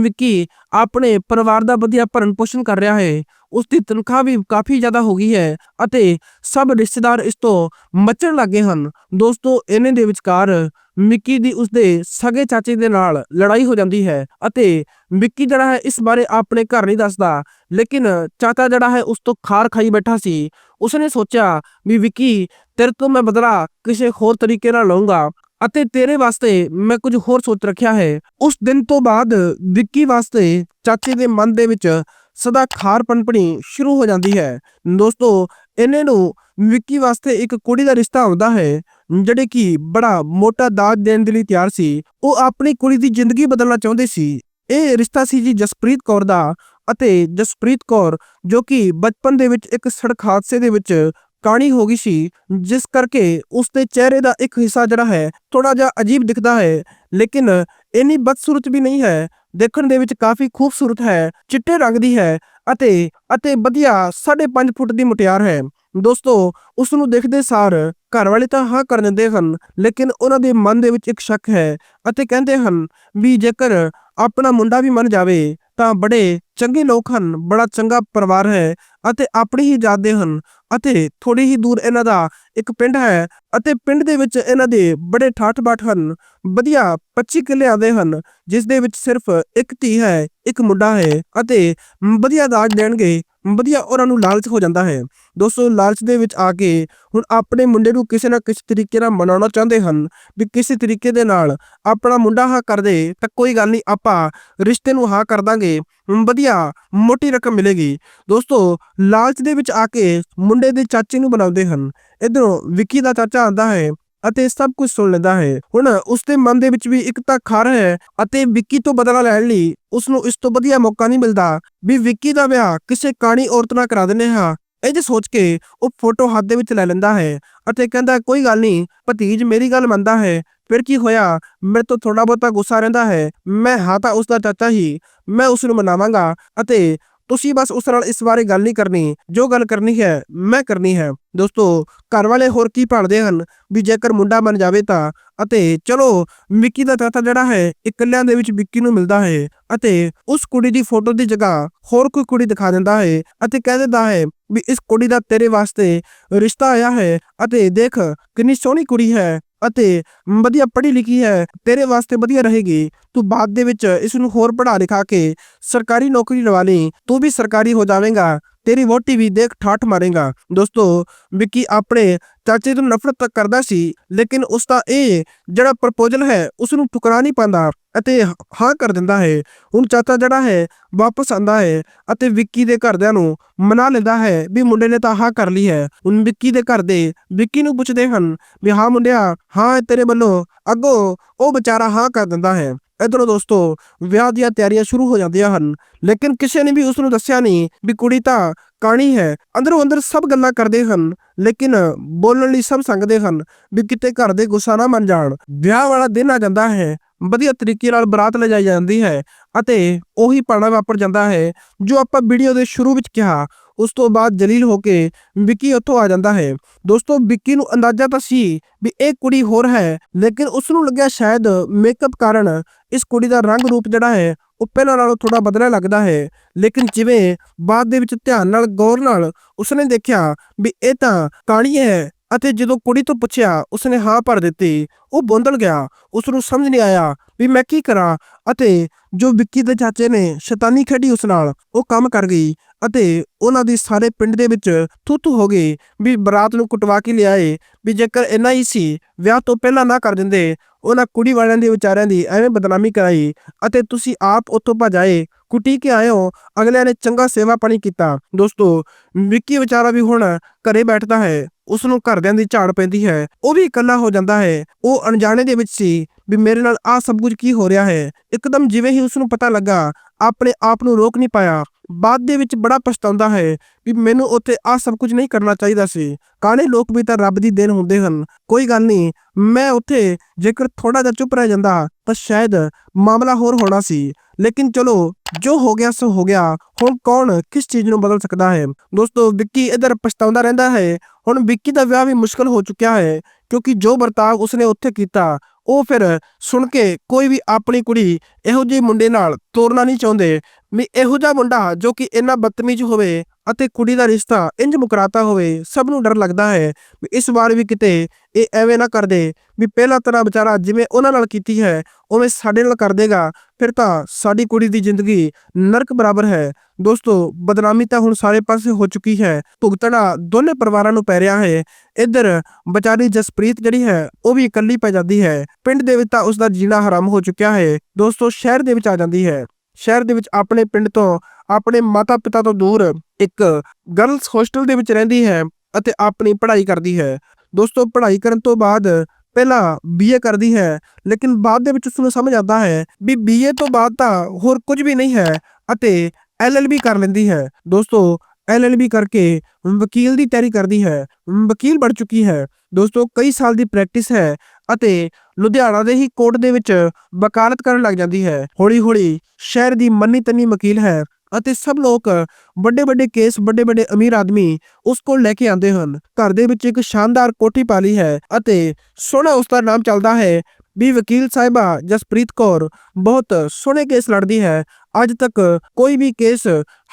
S1: ਵਿੱਕੀ ਆਪਣੇ ਪਰਿਵਾਰ ਦਾ ਵਧੀਆ ਭਰਨ ਪੋਸ਼ਣ ਕਰ ਰਿਹਾ ਹੈ। ਉਸ ਦੀ ਤਨਖਾਹ ਵੀ ਕਾਫੀ ਜ਼ਿਆਦਾ ਹੋ ਗਈ ਹੈ ਅਤੇ ਸਭ ਰਿਸ਼ਤੇਦਾਰ ਇਸ ਤੋਂ ਮੱਚਣ ਲੱਗੇ ਹਨ। ਦੋਸਤੋ, ਇਹਨੇ ਦੇ ਵਿਚਕਾਰ ਮਿੱਕੀ ਦੀ ਉਸਦੇ ਸਗੇ ਚਾਚੇ ਦੇ ਨਾਲ ਲੜਾਈ ਹੋ ਜਾਂਦੀ ਹੈ ਅਤੇ ਮਿੱਕੀ ਜਿਹੜਾ ਹੈ ਇਸ ਬਾਰੇ ਆਪਣੇ ਘਰ ਨਹੀਂ ਦੱਸਦਾ। ਲੇਕਿਨ ਚਾਚਾ ਜਿਹੜਾ ਹੈ ਉਸ ਤੋਂ ਖਾਰ ਖਾਈ ਬੈਠਾ ਸੀ। ਉਸਨੇ ਸੋਚਿਆ ਵੀ ਵਿੱਕੀ, ਤੇਰੇ ਤੋਂ ਮੈਂ ਬਦਲਾ ਕਿਸੇ ਹੋਰ ਤਰੀਕੇ ਨਾਲ ਲਵਾਂਗਾ ਅਤੇ ਤੇਰੇ ਵਾਸਤੇ ਮੈਂ ਕੁਝ ਹੋਰ ਸੋਚ ਰੱਖਿਆ ਹੈ। ਉਸ ਦਿਨ ਤੋਂ ਬਾਅਦ ਵਿੱਕੀ ਵਾਸਤੇ ਚਾਚੇ ਦੇ ਮਨ ਦੇ ਵਿੱਚ ਸਦਾ ਖਾਰ ਪਨਪਣੀ ਸ਼ੁਰੂ ਹੋ ਜਾਂਦੀ ਹੈ। ਦੋਸਤੋ ਇਹਨੇ ਨੂੰ ਵਿੱਕੀ ਵਾਸਤੇ ਇੱਕ ਕੁੜੀ ਦਾ ਰਿਸ਼ਤਾ ਆਉਂਦਾ ਹੈ, ਜਿਹੜੇ ਕਿ ਬੜਾ ਮੋਟਾ ਦਾਜ ਦੇਣ ਦੇ ਲਈ ਤਿਆਰ ਸੀ। ਉਹ ਆਪਣੀ ਕੁੜੀ ਦੀ ਜ਼ਿੰਦਗੀ ਬਦਲਣਾ ਚਾਹੁੰਦੇ ਸੀ। ਇਹ ਰਿਸ਼ਤਾ ਸੀ ਜੀ ਜਸਪ੍ਰੀਤ ਕੌਰ ਦਾ ਅਤੇ ਜਸਪ੍ਰੀਤ ਕੌਰ, ਜੋ ਕਿ ਬਚਪਨ ਦੇ ਵਿੱਚ ਇੱਕ ਸੜਕ ਹਾਦਸੇ ਦੇ ਵਿੱਚ ਕਾਣੀ ਹੋ ਗਈ ਸੀ, ਜਿਸ ਕਰਕੇ ਉਸ ਦੇ ਚਿਹਰੇ ਦਾ ਇੱਕ ਹਿੱਸਾ ਜਿਹੜਾ ਹੈ ਥੋੜਾ ਜਿਹਾ ਅਜੀਬ ਦਿਖਦਾ ਹੈ। ਲੇਕਿਨ ਇੰਨੀ ਬਦਸੂਰਤ ਵੀ ਨਹੀਂ ਹੈ, ਦੇਖਣ ਦੇ ਵਿੱਚ ਕਾਫੀ ਖੂਬਸੂਰਤ ਹੈ, ਚਿੱਟੇ ਰੰਗ ਦੀ ਹੈ ਅਤੇ ਅਤੇ ਵਧੀਆ 5.5 ਫੁੱਟ ਦੀ ਮੁਟਿਆਰ ਹੈ। ਦੋਸਤੋ ਉਸ ਨੂੰ ਦੇਖਦੇ ਸਾਰ ਘਰ ਵਾਲੇ ਤਾਂ ਹਾਂ ਕਰ ਦਿੰਦੇ ਹਨ, ਲੇਕਿਨ ਉਹਨਾਂ ਦੇ ਮਨ ਦੇ ਵਿੱਚ ਇੱਕ ਸ਼ੱਕ ਹੈ ਅਤੇ ਕਹਿੰਦੇ ਹਨ ਵੀ ਜੇਕਰ ਆਪਣਾ ਮੁੰਡਾ ਵੀ ਮੰਨ ਜਾਵੇ ਤਾਂ ਬੜੇ ਚੰਗੇ ਲੋਕ ਹਨ, ਬੜਾ ਚੰਗਾ ਪਰਿਵਾਰ ਹੈ ਅਤੇ ਆਪਣੇ ਹੀ ਜਾਗਦੇ ਹਨ ਅਤੇ ਥੋੜੀ ਹੀ ਦੂਰ ਇਹਨਾਂ ਦਾ ਇੱਕ ਪਿੰਡ ਹੈ ਅਤੇ ਪਿੰਡ ਦੇ ਵਿੱਚ ਇਹਨਾਂ ਦੇ ਬੜੇ ਠਾਠ ਬਾਠ ਹਨ, ਵਧੀਆ 25 ਕਿੱਲੇ ਆਉਂਦੇ ਹਨ, ਜਿਸ ਦੇ ਵਿੱਚ ਸਿਰਫ ਇੱਕ ਧੀ ਹੈ, ਇੱਕ ਮੁੰਡਾ ਹੈ ਅਤੇ ਵਧੀਆ ਦਾਜ ਦੇਣਗੇ ਵਧੀਆ ਉਹਨਾਂ ਨੂੰ ਲਾਲਚ ਹੋ ਜਾਂਦਾ ਹੈ। ਦੋਸਤੋ, ਲਾਲਚ ਦੇ ਵਿੱਚ ਆ ਕੇ ਹੁਣ ਆਪਣੇ ਮੁੰਡੇ ਨੂੰ ਕਿਸੇ ਨਾ ਕਿਸੇ ਤਰੀਕੇ ਨਾਲ ਮਨਾਉਣਾ ਚਾਹੁੰਦੇ ਹਨ ਵੀ ਕਿਸੇ ਤਰੀਕੇ ਦੇ ਨਾਲ ਆਪਣਾ ਮੁੰਡਾ ਹਾਂ ਕਰ ਦੇ ਤਾਂ ਕੋਈ ਗੱਲ ਨਹੀਂ, ਆਪਾਂ ਰਿਸ਼ਤੇ ਨੂੰ ਹਾਂ ਕਰ ਦਾਂਗੇ, ਵਧੀਆ ਮੋਟੀ ਰਕਮ ਮਿਲੇਗੀ। ਦੋਸਤੋ, ਲਾਲਚ ਦੇ ਵਿੱਚ ਆ ਕੇ ਮੁੰਡੇ ਦੇ ਚਾਚੇ ਨੂੰ ਬਣਾਉਂਦੇ ਹਨ। ਇਧਰੋਂ ਵਿੱਕੀ ਦਾ ਚਾਚਾ ਆਂਦਾ ਹੈ। ਅਤੇ ਸਭ ਕੁਝ ਸੁਣ ਲੈਂਦਾ ਹੈ। ਹੁਣ ਉਸ ਦੇ ਮਨ ਦੇ ਵਿੱਚ ਵੀ ਇੱਕ ਤਾਂ ਖਰ ਹੈ ਅਤੇ ਵਿੱਕੀ ਤੋਂ ਬਦਲਾ ਲੈਣ ਲਈ ਉਸ ਨੂੰ ਇਸ ਤੋਂ ਵਧੀਆ ਮੌਕਾ ਨਹੀਂ ਮਿਲਦਾ। ਵੀ ਵਿੱਕੀ ਦਾ ਵਿਆਹ ਕਿਸੇ ਕਾਣੀ ਔਰਤ ਨਾਲ ਕਰਾ ਦਿੰਨੇ ਹਾਂ। ਇਹ ਜੇ ਸੋਚ ਕੇ ਉਹ ਫੋਟੋ ਹੱਥ ਦੇ ਵਿੱਚ ਲੈ ਲੈਂਦਾ ਹੈ ਅਤੇ ਕਹਿੰਦਾ, ਕੋਈ ਗੱਲ ਨਹੀਂ, ਭਤੀਜ ਮੇਰੀ ਗੱਲ ਮੰਨਦਾ ਹੈ। ਫਿਰ ਕੀ ਹੋਇਆ? ਮੇਰੇ ਤੋਂ ਥੋੜਾ ਬਹੁਤਾ ਗੁੱਸਾ ਰਹਿੰਦਾ ਹੈ। ਮੈਂ ਹਾਂ ਤਾਂ ਉਸ ਦਾ ਚਾਚਾ ਹੀ। ਮੈਂ ਉਸ ਨੂੰ ਮਨਾਵਾਂਗਾ ਅਤੇ ਤੁਸੀਂ ਬਸ ਉਸ ਨਾਲ ਇਸ ਬਾਰੇ ਗੱਲ ਨਹੀਂ ਕਰਨੀ, ਜੋ ਗੱਲ ਕਰਨੀ ਹੈ, ਮੈਂ ਕਰਨੀ ਹੈ। ਦੋਸਤੋ, ਘਰ ਵਾਲੇ ਹੋਰ ਕੀ ਭਾਲਦੇ ਹਨ? ਵੀ ਜੇਕਰ ਮੁੰਡਾ ਬਣ ਜਾਵੇ ਤਾਂ? ਅਤੇ ਚਲੋ, ਵਿੱਕੀ ਦਾ ਚਾਚਾ ਜਿਹੜਾ ਹੈ, ਇਕੱਲਿਆਂ ਦੇ ਵਿੱਚ ਵਿੱਕੀ ਨੂੰ ਮਿਲਦਾ ਹੈ। ਅਤੇ ਉਸ ਕੁੜੀ ਦੀ ਫੋਟੋ ਦੀ ਜਗ੍ਹਾ ਹੋਰ ਕੋਈ ਕੁੜੀ ਦਿਖਾ ਦਿੰਦਾ ਹੈ ਅਤੇ ਕਹਿ ਦਿੰਦਾ ਹੈ ਵੀ ਇਸ ਕੁੜੀ ਦਾ ਤੇਰੇ ਵਾਸਤੇ ਰਿਸ਼ਤਾ ਆਇਆ ਹੈ। ਅਤੇ ਦੇਖ, ਕਿੰਨੀ ਸੋਹਣੀ ਕੁੜੀ ਹੈ। ਅਤੇ ਵਧੀਆ ਪੜ੍ਹੀ ਲਿਖੀ ਹੈ, ਤੇਰੇ ਵਾਸਤੇ ਵਧੀਆ ਰਹੇਗੀ। ਤੂੰ ਬਾਅਦ ਦੇ ਵਿੱਚ ਇਸ ਨੂੰ ਹੋਰ ਪੜ੍ਹਾ ਲਿਖਾ ਕੇ ਸਰਕਾਰੀ ਨੌਕਰੀ ਲਵਾ ਲਈ, ਤੂੰ ਵੀ ਸਰਕਾਰੀ ਹੋ ਜਾਵੇਂਗਾ, ਤੇਰੀ ਵੋਟੀ ਵੀ ਦੇਖ ਠਾਠ ਮਾਰੇਗਾ। ਦੋਸਤੋ, ਵਿੱਕੀ, ਆਪਣੇ ਚਾਚੇ ਤੋਂ ਨਫ਼ਰਤ ਤਾਂ ਕਰਦਾ ਸੀ, ਲੇਕਿਨ ਉਸ ਦਾ ਇਹ ਜਿਹੜਾ ਪ੍ਰਪੋਜ਼ਲ ਹੈ ਉਸ ਨੂੰ ਠੁਕਰਾ ਨਹੀਂ ਪਾਉਂਦਾ ਅਤੇ ਹਾਂ ਕਰ ਦਿੰਦਾ ਹੈ। ਹੁਣ ਚਾਚਾ ਜਿਹੜਾ ਹੈ, ਵਾਪਸ ਆਂਦਾ ਹੈ ਅਤੇ ਵਿੱਕੀ ਦੇ ਘਰਦਿਆਂ ਨੂੰ ਮਨਾ ਲੈਂਦਾ ਹੈ ਵੀ ਮੁੰਡੇ ਨੇ ਤਾਂ ਹਾਂ ਕਰ ਲਈ ਹੈ। ਹੁਣ ਵਿੱਕੀ ਦੇ ਘਰ ਦੇ ਵਿੱਕੀ ਨੂੰ ਪੁੱਛਦੇ ਹਨ ਵੀ, ਹਾਂ ਮੁੰਡਿਆ, ਹਾਂ ਤੇਰੇ ਵੱਲੋਂ ਅੱਗੋਂ ਉਹ ਵਿਚਾਰਾ ਹਾਂ ਕਰ ਦਿੰਦਾ ਹੈ। ਇਧਰੋਂ ਦੋਸਤੋ, ਵਿਆਹ ਦੀਆਂ ਤਿਆਰੀਆਂ ਸ਼ੁਰੂ ਹੋ ਜਾਂਦੀਆਂ ਹਨ, ਲੇਕਿਨ ਕਿਸੇ ਨੇ ਵੀ ਉਸ ਨੂੰ ਦੱਸਿਆ ਨਹੀਂ ਵੀ ਕੁੜੀ ਤਾਂ ਕਾਣੀ ਹੈ। ਅੰਦਰੋਂ ਅੰਦਰ ਸਭ ਗੱਲਾਂ ਕਰਦੇ ਹਨ, ਲੇਕਿਨ ਬੋਲਣ ਲਈ ਸਭ ਸੰਗਦੇ ਹਨ ਵੀ ਕਿਤੇ ਘਰ ਦੇ ਗੁੱਸਾ ਨਾ ਮੰਨ ਜਾਣ। ਵਿਆਹ ਵਾਲਾ ਦਿਨ ਆ ਜਾਂਦਾ ਹੈ, ਵਧੀਆ ਤਰੀਕੇ ਨਾਲ ਬਰਾਤ ਲਿਜਾਈ ਜਾਂਦੀ ਹੈ ਅਤੇ ਉਹੀ ਪਾਣਾ ਵਾਪਰ ਜਾਂਦਾ ਹੈ, ਜੋ ਆਪਾਂ ਵੀਡੀਓ ਦੇ ਸ਼ੁਰੂ ਵਿੱਚ ਕਿਹਾ। ਉਸ ਤੋਂ ਬਾਅਦ ਜਲੀਲ ਹੋ ਕੇ ਵਿੱਕੀ ਉੱਥੋਂ ਆ ਜਾਂਦਾ ਹੈ। ਦੋਸਤੋ, ਵਿੱਕੀ ਨੂੰ ਅੰਦਾਜ਼ਾ ਤਾਂ ਸੀ ਵੀ ਇਹ ਕੁੜੀ ਹੋਰ ਹੈ, ਲੇਕਿਨ ਉਸ ਨੂੰ ਲੱਗਿਆ ਸ਼ਾਇਦ ਮੇਕਅਪ ਕਾਰਨ ਇਸ ਕੁੜੀ ਦਾ ਰੰਗ ਰੂਪ ਜਿਹੜਾ ਹੈ, ਉਹ ਪਹਿਲਾਂ ਨਾਲੋਂ ਥੋੜਾ ਬਦਲਿਆ ਲੱਗਦਾ ਹੈ। ਲੇਕਿਨ ਜਿਵੇਂ ਬਾਅਦ ਦੇ ਵਿੱਚ ਧਿਆਨ ਨਾਲ, ਗੌਰ ਨਾਲ ਉਸਨੇ ਦੇਖਿਆ ਵੀ ਇਹ ਤਾਂ ਕਾਣੀ ਹੈ ਅਤੇ ਜਦੋਂ ਕੁੜੀ ਤੋਂ ਪੁੱਛਿਆ, ਉਸਨੇ ਹਾਂ ਭਰ ਦਿੱਤੀ। ਉਹ ਬੋਂਦਲ ਗਿਆ। ਉਸ ਨੂੰ ਸਮਝ ਨਹੀਂ ਆਇਆ ਵੀ ਮੈਂ ਕੀ ਕਰਾਂ ਅਤੇ ਜੋ ਵਿੱਕੀ ਦੇ ਚਾਚੇ ਨੇ ਸ਼ੈਤਾਨੀ ਖੇਡੀ ਉਸ ਨਾਲ, ਉਹ ਕੰਮ ਕਰ ਗਈ ਅਤੇ ਉਹਨਾਂ ਦੀ ਸਾਰੇ ਪਿੰਡ ਦੇ ਵਿੱਚ ਥੂਥੂ ਹੋ ਗਈ ਵੀ ਬਰਾਤ ਨੂੰ ਕੁਟਵਾ ਕੇ ਲਿਆਏ ਵੀ ਜੇਕਰ ਇੰਨਾ ਹੀ ਸੀ, ਵਿਆਹ ਤੋਂ ਪਹਿਲਾਂ ਨਾ ਕਰ ਦਿੰਦੇ, ਉਹਨਾਂ ਕੁੜੀ ਵਾਲਿਆਂ ਦੇ ਵਿਚਾਰਿਆਂ ਦੀ ਐਵੇਂ ਬਦਨਾਮੀ ਕਰਾਈ ਅਤੇ ਤੁਸੀਂ ਆਪ ਉੱਥੋਂ ਭਜਾਏ, ਕੁੱਟੀ ਕੇ ਆਏ ਹੋ, ਅਗਲਿਆਂ ਨੇ ਚੰਗਾ ਸੇਵਾ ਪਾਣੀ ਕੀਤਾ। ਦੋਸਤੋ, ਵਿੱਕੀ ਵਿਚਾਰਾ ਵੀ ਹੁਣ ਘਰੇ ਬੈਠਦਾ ਹੈ ਉਸ ਨੂੰ ਘਰਦਿਆਂ ਦੀ ਝਾੜ ਪੈਂਦੀ ਹੈ, ਉਹ ਵੀ ਇਕੱਲਾ ਹੋ ਜਾਂਦਾ ਹੈ, ਉਹ ਅਣਜਾਣੇ ਦੇ ਵਿੱਚ ਸੀ ਵੀ ਮੇਰੇ ਨਾਲ ਆ ਸਭ ਕੁਝ ਕੀ ਹੋ ਰਿਹਾ ਹੈ। ਇੱਕਦਮ ਜਿਵੇਂ ਹੀ ਉਸ ਨੂੰ ਪਤਾ ਲੱਗਾ, ਆਪਣੇ ਆਪ ਨੂੰ ਰੋਕ ਨਹੀਂ ਪਾਇਆ। ਬਾਅਦ ਦੇ ਵਿੱਚ ਬੜਾ ਪਛਤਾਉਂਦਾ ਹੈ ਵੀ ਮੈਨੂੰ ਉੱਥੇ ਆ ਸਭ ਕੁਝ ਨਹੀਂ ਕਰਨਾ ਚਾਹੀਦਾ ਸੀ। ਕਾਲੇ ਲੋਕ ਵੀ ਤਾਂ ਰੱਬ ਦੀ ਦੇਣ ਹੁੰਦੇ ਹਨ। ਕੋਈ ਗੱਲ ਨਹੀਂ, ਮੈਂ ਉੱਥੇ ਜੇਕਰ ਥੋੜਾ ਜਿਹਾ ਚੁੱਪ ਰਹਿ ਜਾਂਦਾ, ਤਾਂ ਸ਼ਾਇਦ ਮਾਮਲਾ ਹੋਰ ਹੋਣਾ ਸੀ। ਲੇਕਿਨ ਚਲੋ, ਜੋ ਹੋ ਗਿਆ ਸੋ ਹੋ ਗਿਆ। ਹੁਣ ਕੌਣ ਕਿਸ ਚੀਜ਼ ਨੂੰ ਬਦਲ ਸਕਦਾ ਹੈ? ਦੋਸਤੋ, ਵਿੱਕੀ ਇਧਰ ਪਛਤਾਉਂਦਾ ਰਹਿੰਦਾ ਹੈ। ਹੁਣ ਵਿੱਕੀ ਦਾ ਵਿਆਹ ਵੀ ਮੁਸ਼ਕਲ ਹੋ ਚੁੱਕਿਆ ਹੈ, ਕਿਉਂਕਿ ਜੋ ਵਰਤਾਵ ਉਸਨੇ ਉੱਥੇ ਕੀਤਾ ਉਹ ਫਿਰ ਸੁਣ ਕੇ ਕੋਈ ਵੀ ਆਪਣੀ ਕੁੜੀ ਇਹੋ ਜਿਹੇ ਮੁੰਡੇ ਨਾਲ ਤੋਰਨਾ ਨਹੀਂ ਚਾਹੁੰਦੇ, ਵੀ ਇਹੋ ਜਿਹਾ ਮੁੰਡਾ ਜੋ ਕਿ ਇੰਨਾ ਬਦਤਮੀਜ਼ ਹੋਵੇ ਅਤੇ ਕੁੜੀ ਦਾ ਰਿਸ਼ਤਾ ਇੰਜ ਮੁਕਰਾਤਾ ਹੋਵੇ, ਸਭ ਨੂੰ ਡਰ ਲੱਗਦਾ ਹੈ ਵੀ ਇਸ ਵਾਰ ਵੀ ਕਿਤੇ ਇਹ ਐਵੇਂ ਨਾ ਕਰਦੇ ਵੀ ਪਹਿਲਾ ਤਰ੍ਹਾਂ ਵਿਚਾਰਾ ਜਿਵੇਂ ਉਹਨਾਂ ਨਾਲ ਕੀਤੀ ਹੈ, ਉਵੇਂ ਸਾਡੇ ਨਾਲ ਕਰ ਦੇਗਾ। ਫਿਰ ਤਾਂ ਸਾਡੀ ਕੁੜੀ ਦੀ ਜ਼ਿੰਦਗੀ ਨਰਕ ਬਰਾਬਰ ਹੈ। ਦੋਸਤੋ, ਬਦਨਾਮੀ ਤਾਂ ਹੁਣ ਸਾਰੇ ਪਾਸੇ ਹੋ ਚੁੱਕੀ ਹੈ। ਭੁਗਤਣਾ ਦੋਨੇ ਪਰਿਵਾਰਾਂ ਨੂੰ ਪੈ ਰਿਹਾ ਹੈ। ਇੱਧਰ ਵਿਚਾਰੀ ਜਸਪ੍ਰੀਤ ਜਿਹੜੀ ਹੈ, ਉਹ ਵੀ ਇਕੱਲੀ ਪੈ ਜਾਂਦੀ ਹੈ। ਪਿੰਡ ਦੇ ਵਿੱਚ ਤਾਂ ਉਸ ਦਾ ਜੀਣਾ ਹਰਾਮ ਹੋ ਚੁੱਕਿਆ ਹੈ। ਦੋਸਤੋ, ਸ਼ਹਿਰ ਦੇ ਵਿੱਚ ਆ ਜਾਂਦੀ ਹੈ। ਸ਼ਹਿਰ ਦੇ ਵਿੱਚ ਆਪਣੇ ਪਿੰਡ ਤੋਂ, ਆਪਣੇ ਮਾਤਾ-ਪਿਤਾ ਤੋਂ ਦੂਰ ਇੱਕ ਗਰਲਸ ਹੋਸਟਲ ਦੇ ਵਿੱਚ ਰਹਿੰਦੀ ਹੈ ਅਤੇ ਆਪਣੀ ਪੜ੍ਹਾਈ ਕਰਦੀ ਹੈ। ਦੋਸਤੋ, ਪੜ੍ਹਾਈ ਕਰਨ ਤੋਂ ਬਾਅਦ ਪਹਿਲਾਂ ਬੀਏ ਕਰਦੀ ਹੈ, ਲੇਕਿਨ ਬਾਅਦ ਦੇ ਵਿੱਚ ਉਸ ਨੂੰ ਸਮਝ ਆਉਂਦਾ ਹੈ ਵੀ ਬੀਏ ਤੋਂ ਬਾਅਦ ਤਾਂ ਹੋਰ ਕੁਝ ਵੀ ਨਹੀਂ ਹੈ ਅਤੇ ਐਲਐਲਬੀ ਕਰ ਲੈਂਦੀ ਹੈ। ਦੋਸਤੋ ਐਲਐਲਬੀ ਕਰਕੇ ਵਕੀਲ ਦੀ ਤਿਆਰੀ ਕਰਦੀ ਹੈ, ਵਕੀਲ ਬਣ ਚੁੱਕੀ ਹੈ। ਦੋਸਤੋ, ਕਈ ਸਾਲ ਦੀ ਪ੍ਰੈਕਟਿਸ ਹੈ ਅਤੇ ਲੁਧਿਆਣਾ ਦੇ ਹੀ ਕੋਰਟ ਦੇ ਵਿੱਚ ਵਕਾਲਤ ਕਰਨ ਲੱਗ ਜਾਂਦੀ ਹੈ। ਹੌਲੀ-ਹੌਲੀ ਸ਼ਹਿਰ ਦੀ ਮੰਨੀ ਤੰਨੀ ਵਕੀਲ ਹੈ ਅਤੇ ਸਭ ਲੋਕ ਵੱਡੇ ਵੱਡੇ ਕੇਸ ਵੱਡੇ ਵੱਡੇ ਅਮੀਰ ਆਦਮੀ ਉਸ ਕੋਲ ਲੈ ਕੇ ਆਉਂਦੇ ਹਨ। ਘਰ ਦੇ ਵਿੱਚ ਇੱਕ ਸ਼ਾਨਦਾਰ ਕੋਠੀ ਪਾਲੀ ਹੈ ਅਤੇ ਸੋਹਣਾ ਉਸ ਦਾ ਨਾਮ ਚੱਲਦਾ ਹੈ ਵੀ ਵਕੀਲ ਸਾਹਿਬਾ ਜਸਪ੍ਰੀਤ ਕੌਰ। ਬਹੁਤ ਸੋਹਣੇ ਕੇਸ ਲੜਦੀ ਹੈ। ਅੱਜ ਤੱਕ ਕੋਈ ਵੀ ਕੇਸ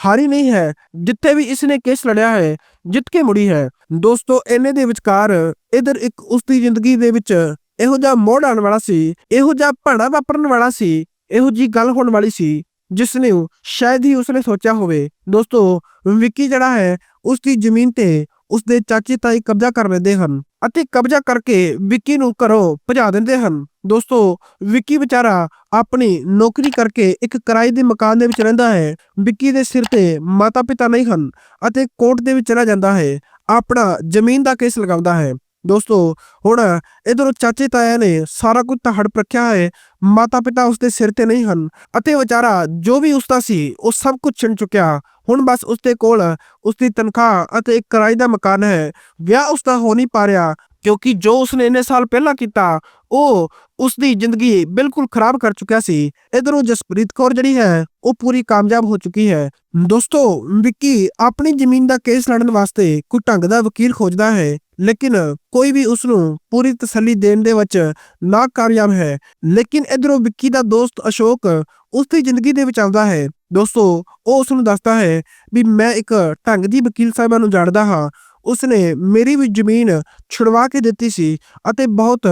S1: ਹਾਰੀ ਨਹੀਂ ਹੈ। ਜਿੱਥੇ ਵੀ ਇਸਨੇ ਕੇਸ ਲੜਿਆ ਹੈ, ਜਿੱਤ ਕੇ ਮੁੜੀ ਹੈ। ਦੋਸਤੋ ਇਹਨੇ ਦੇ ਵਿਚਕਾਰ ਇਧਰ ਇੱਕ ਉਸ ਦੀ ਜ਼ਿੰਦਗੀ ਦੇ ਵਿੱਚ ਇਹੋ ਜਿਹਾ ਮੋੜ ਆਉਣ ਵਾਲਾ ਸੀ, ਇਹੋ ਜਿਹਾ ਭਾਣਾ ਵਾਪਰਨ ਵਾਲਾ ਸੀ, ਇਹੋ ਜੀ ਗੱਲ ਹੋਣ ਵਾਲੀ ਸੀ, ਜਿਸ ਨੇ ਸ਼ਾਇਦ ਹੀ ਉਸਨੇ ਸੋਚਿਆ ਹੋਵੇ। ਦੋਸਤੋ, ਵਿੱਕੀ ਜਿਹੜਾ ਹੈ ਉਸ ਦੀ ਜ਼ਮੀਨ ਤੇ ਉਸ ਦੇ ਚਾਚੇ ਤਾਈ ਕਬਜ਼ਾ ਕਰ ਲੈਂਦੇ ਹਨ ਅਤੇ ਕਬਜ਼ਾ ਕਰਕੇ ਵਿੱਕੀ ਨੂੰ ਘਰੋਂ ਭਜਾ ਦਿੰਦੇ ਹਨ। ਦੋਸਤੋ, ਵਿੱਕੀ ਵਿਚਾਰਾ ਆਪਣੀ ਨੌਕਰੀ ਕਰਕੇ ਇੱਕ ਕਿਰਾਏ ਦੇ ਮਕਾਨ ਦੇ ਵਿੱਚ ਰਹਿੰਦਾ ਹੈ। ਵਿੱਕੀ ਦੇ ਸਿਰ ਤੇ ਮਾਤਾ-ਪਿਤਾ ਨਹੀਂ ਹਨ ਅਤੇ ਕੋਰਟ ਦੇ ਵਿੱਚ ਚਲਾ ਜਾਂਦਾ ਹੈ। ਆਪਣਾ ਜ਼ਮੀਨ ਦਾ ਕੇਸ ਲਗਾਉਂਦਾ ਹੈ। ਦੋਸਤੋ, ਹੁਣ ਇਧਰੋਂ ਚਾਚੇ ਤਾਇਆ ਨੇ ਸਾਰਾ ਕੁਝ ਤਾਂ ਹੜਪ ਰੱਖਿਆ ਹੈ ਮਾਤਾ ਪਿਤਾ ਉਸਦੇ ਸਿਰ ਤੇ ਨਹੀਂ ਹਨ ਅਤੇ ਵਿਚਾਰਾ ਜੋ ਵੀ ਉਸਦਾ ਸੀ, ਉਹ ਸਭ ਕੁਝ ਛਿਣ ਚੁੱਕਿਆ। ਹੁਣ ਬਸ ਉਸਦੇ ਕੋਲ ਉਸਦੀ ਤਨਖਾਹ ਅਤੇ ਇੱਕ ਕਿਰਾਏ ਦਾ ਮਕਾਨ ਹੈ। ਵਿਆਹ ਉਸਦਾ ਹੋ ਨਹੀਂ ਪਾ ਰਿਹਾ, ਕਿਉਂਕਿ ਜੋ ਉਸਨੇ ਇੰਨੇ ਸਾਲ ਪਹਿਲਾਂ ਕੀਤਾ, ਉਹ ਉਸਦੀ ਜ਼ਿੰਦਗੀ ਬਿਲਕੁਲ ਖਰਾਬ ਕਰ ਚੁੱਕਿਆ ਸੀ। ਇਧਰੋਂ ਜਸਪ੍ਰੀਤ ਕੌਰ ਜਿਹੜੀ ਹੈ, ਉਹ ਪੂਰੀ ਕਾਮਯਾਬ ਹੋ ਚੁੱਕੀ ਹੈ। ਦੋਸਤੋ, ਵਿੱਕੀ ਆਪਣੀ ਜ਼ਮੀਨ ਦਾ ਕੇਸ ਲੜਨ ਵਾਸਤੇ ਕੋਈ ਢੰਗ ਦਾ ਵਕੀਲ ਖੋਜਦਾ ਹੈ। ਲੇਕਿਨ ਕੋਈ ਵੀ ਉਸ ਨੂੰ ਪੂਰੀ ਤਸੱਲੀ ਦੇਣ ਦੇ ਵਿੱਚ ਨਾਕਾਮਯਾਬ ਹੈ। ਲੇਕਿਨ ਇਧਰੋਂ ਵਿੱਕੀ ਦਾ ਦੋਸਤ ਅਸ਼ੋਕ ਉਸ ਦੀ ਜ਼ਿੰਦਗੀ ਦੇ ਵਿੱਚ ਆਉਂਦਾ ਹੈ। ਦੋਸਤੋ, ਉਹ ਉਸ ਨੂੰ ਦੱਸਦਾ ਹੈ ਵੀ ਮੈਂ ਇੱਕ ਢੰਗ ਦੀ ਵਕੀਲ ਸਾਹਿਬਾਂ ਨੂੰ ਜਾਣਦਾ ਹਾਂ। ਉਸਨੇ ਮੇਰੀ ਵੀ ਜ਼ਮੀਨ ਛੁਡਵਾ ਕੇ ਦਿੱਤੀ ਸੀ ਅਤੇ ਬਹੁਤ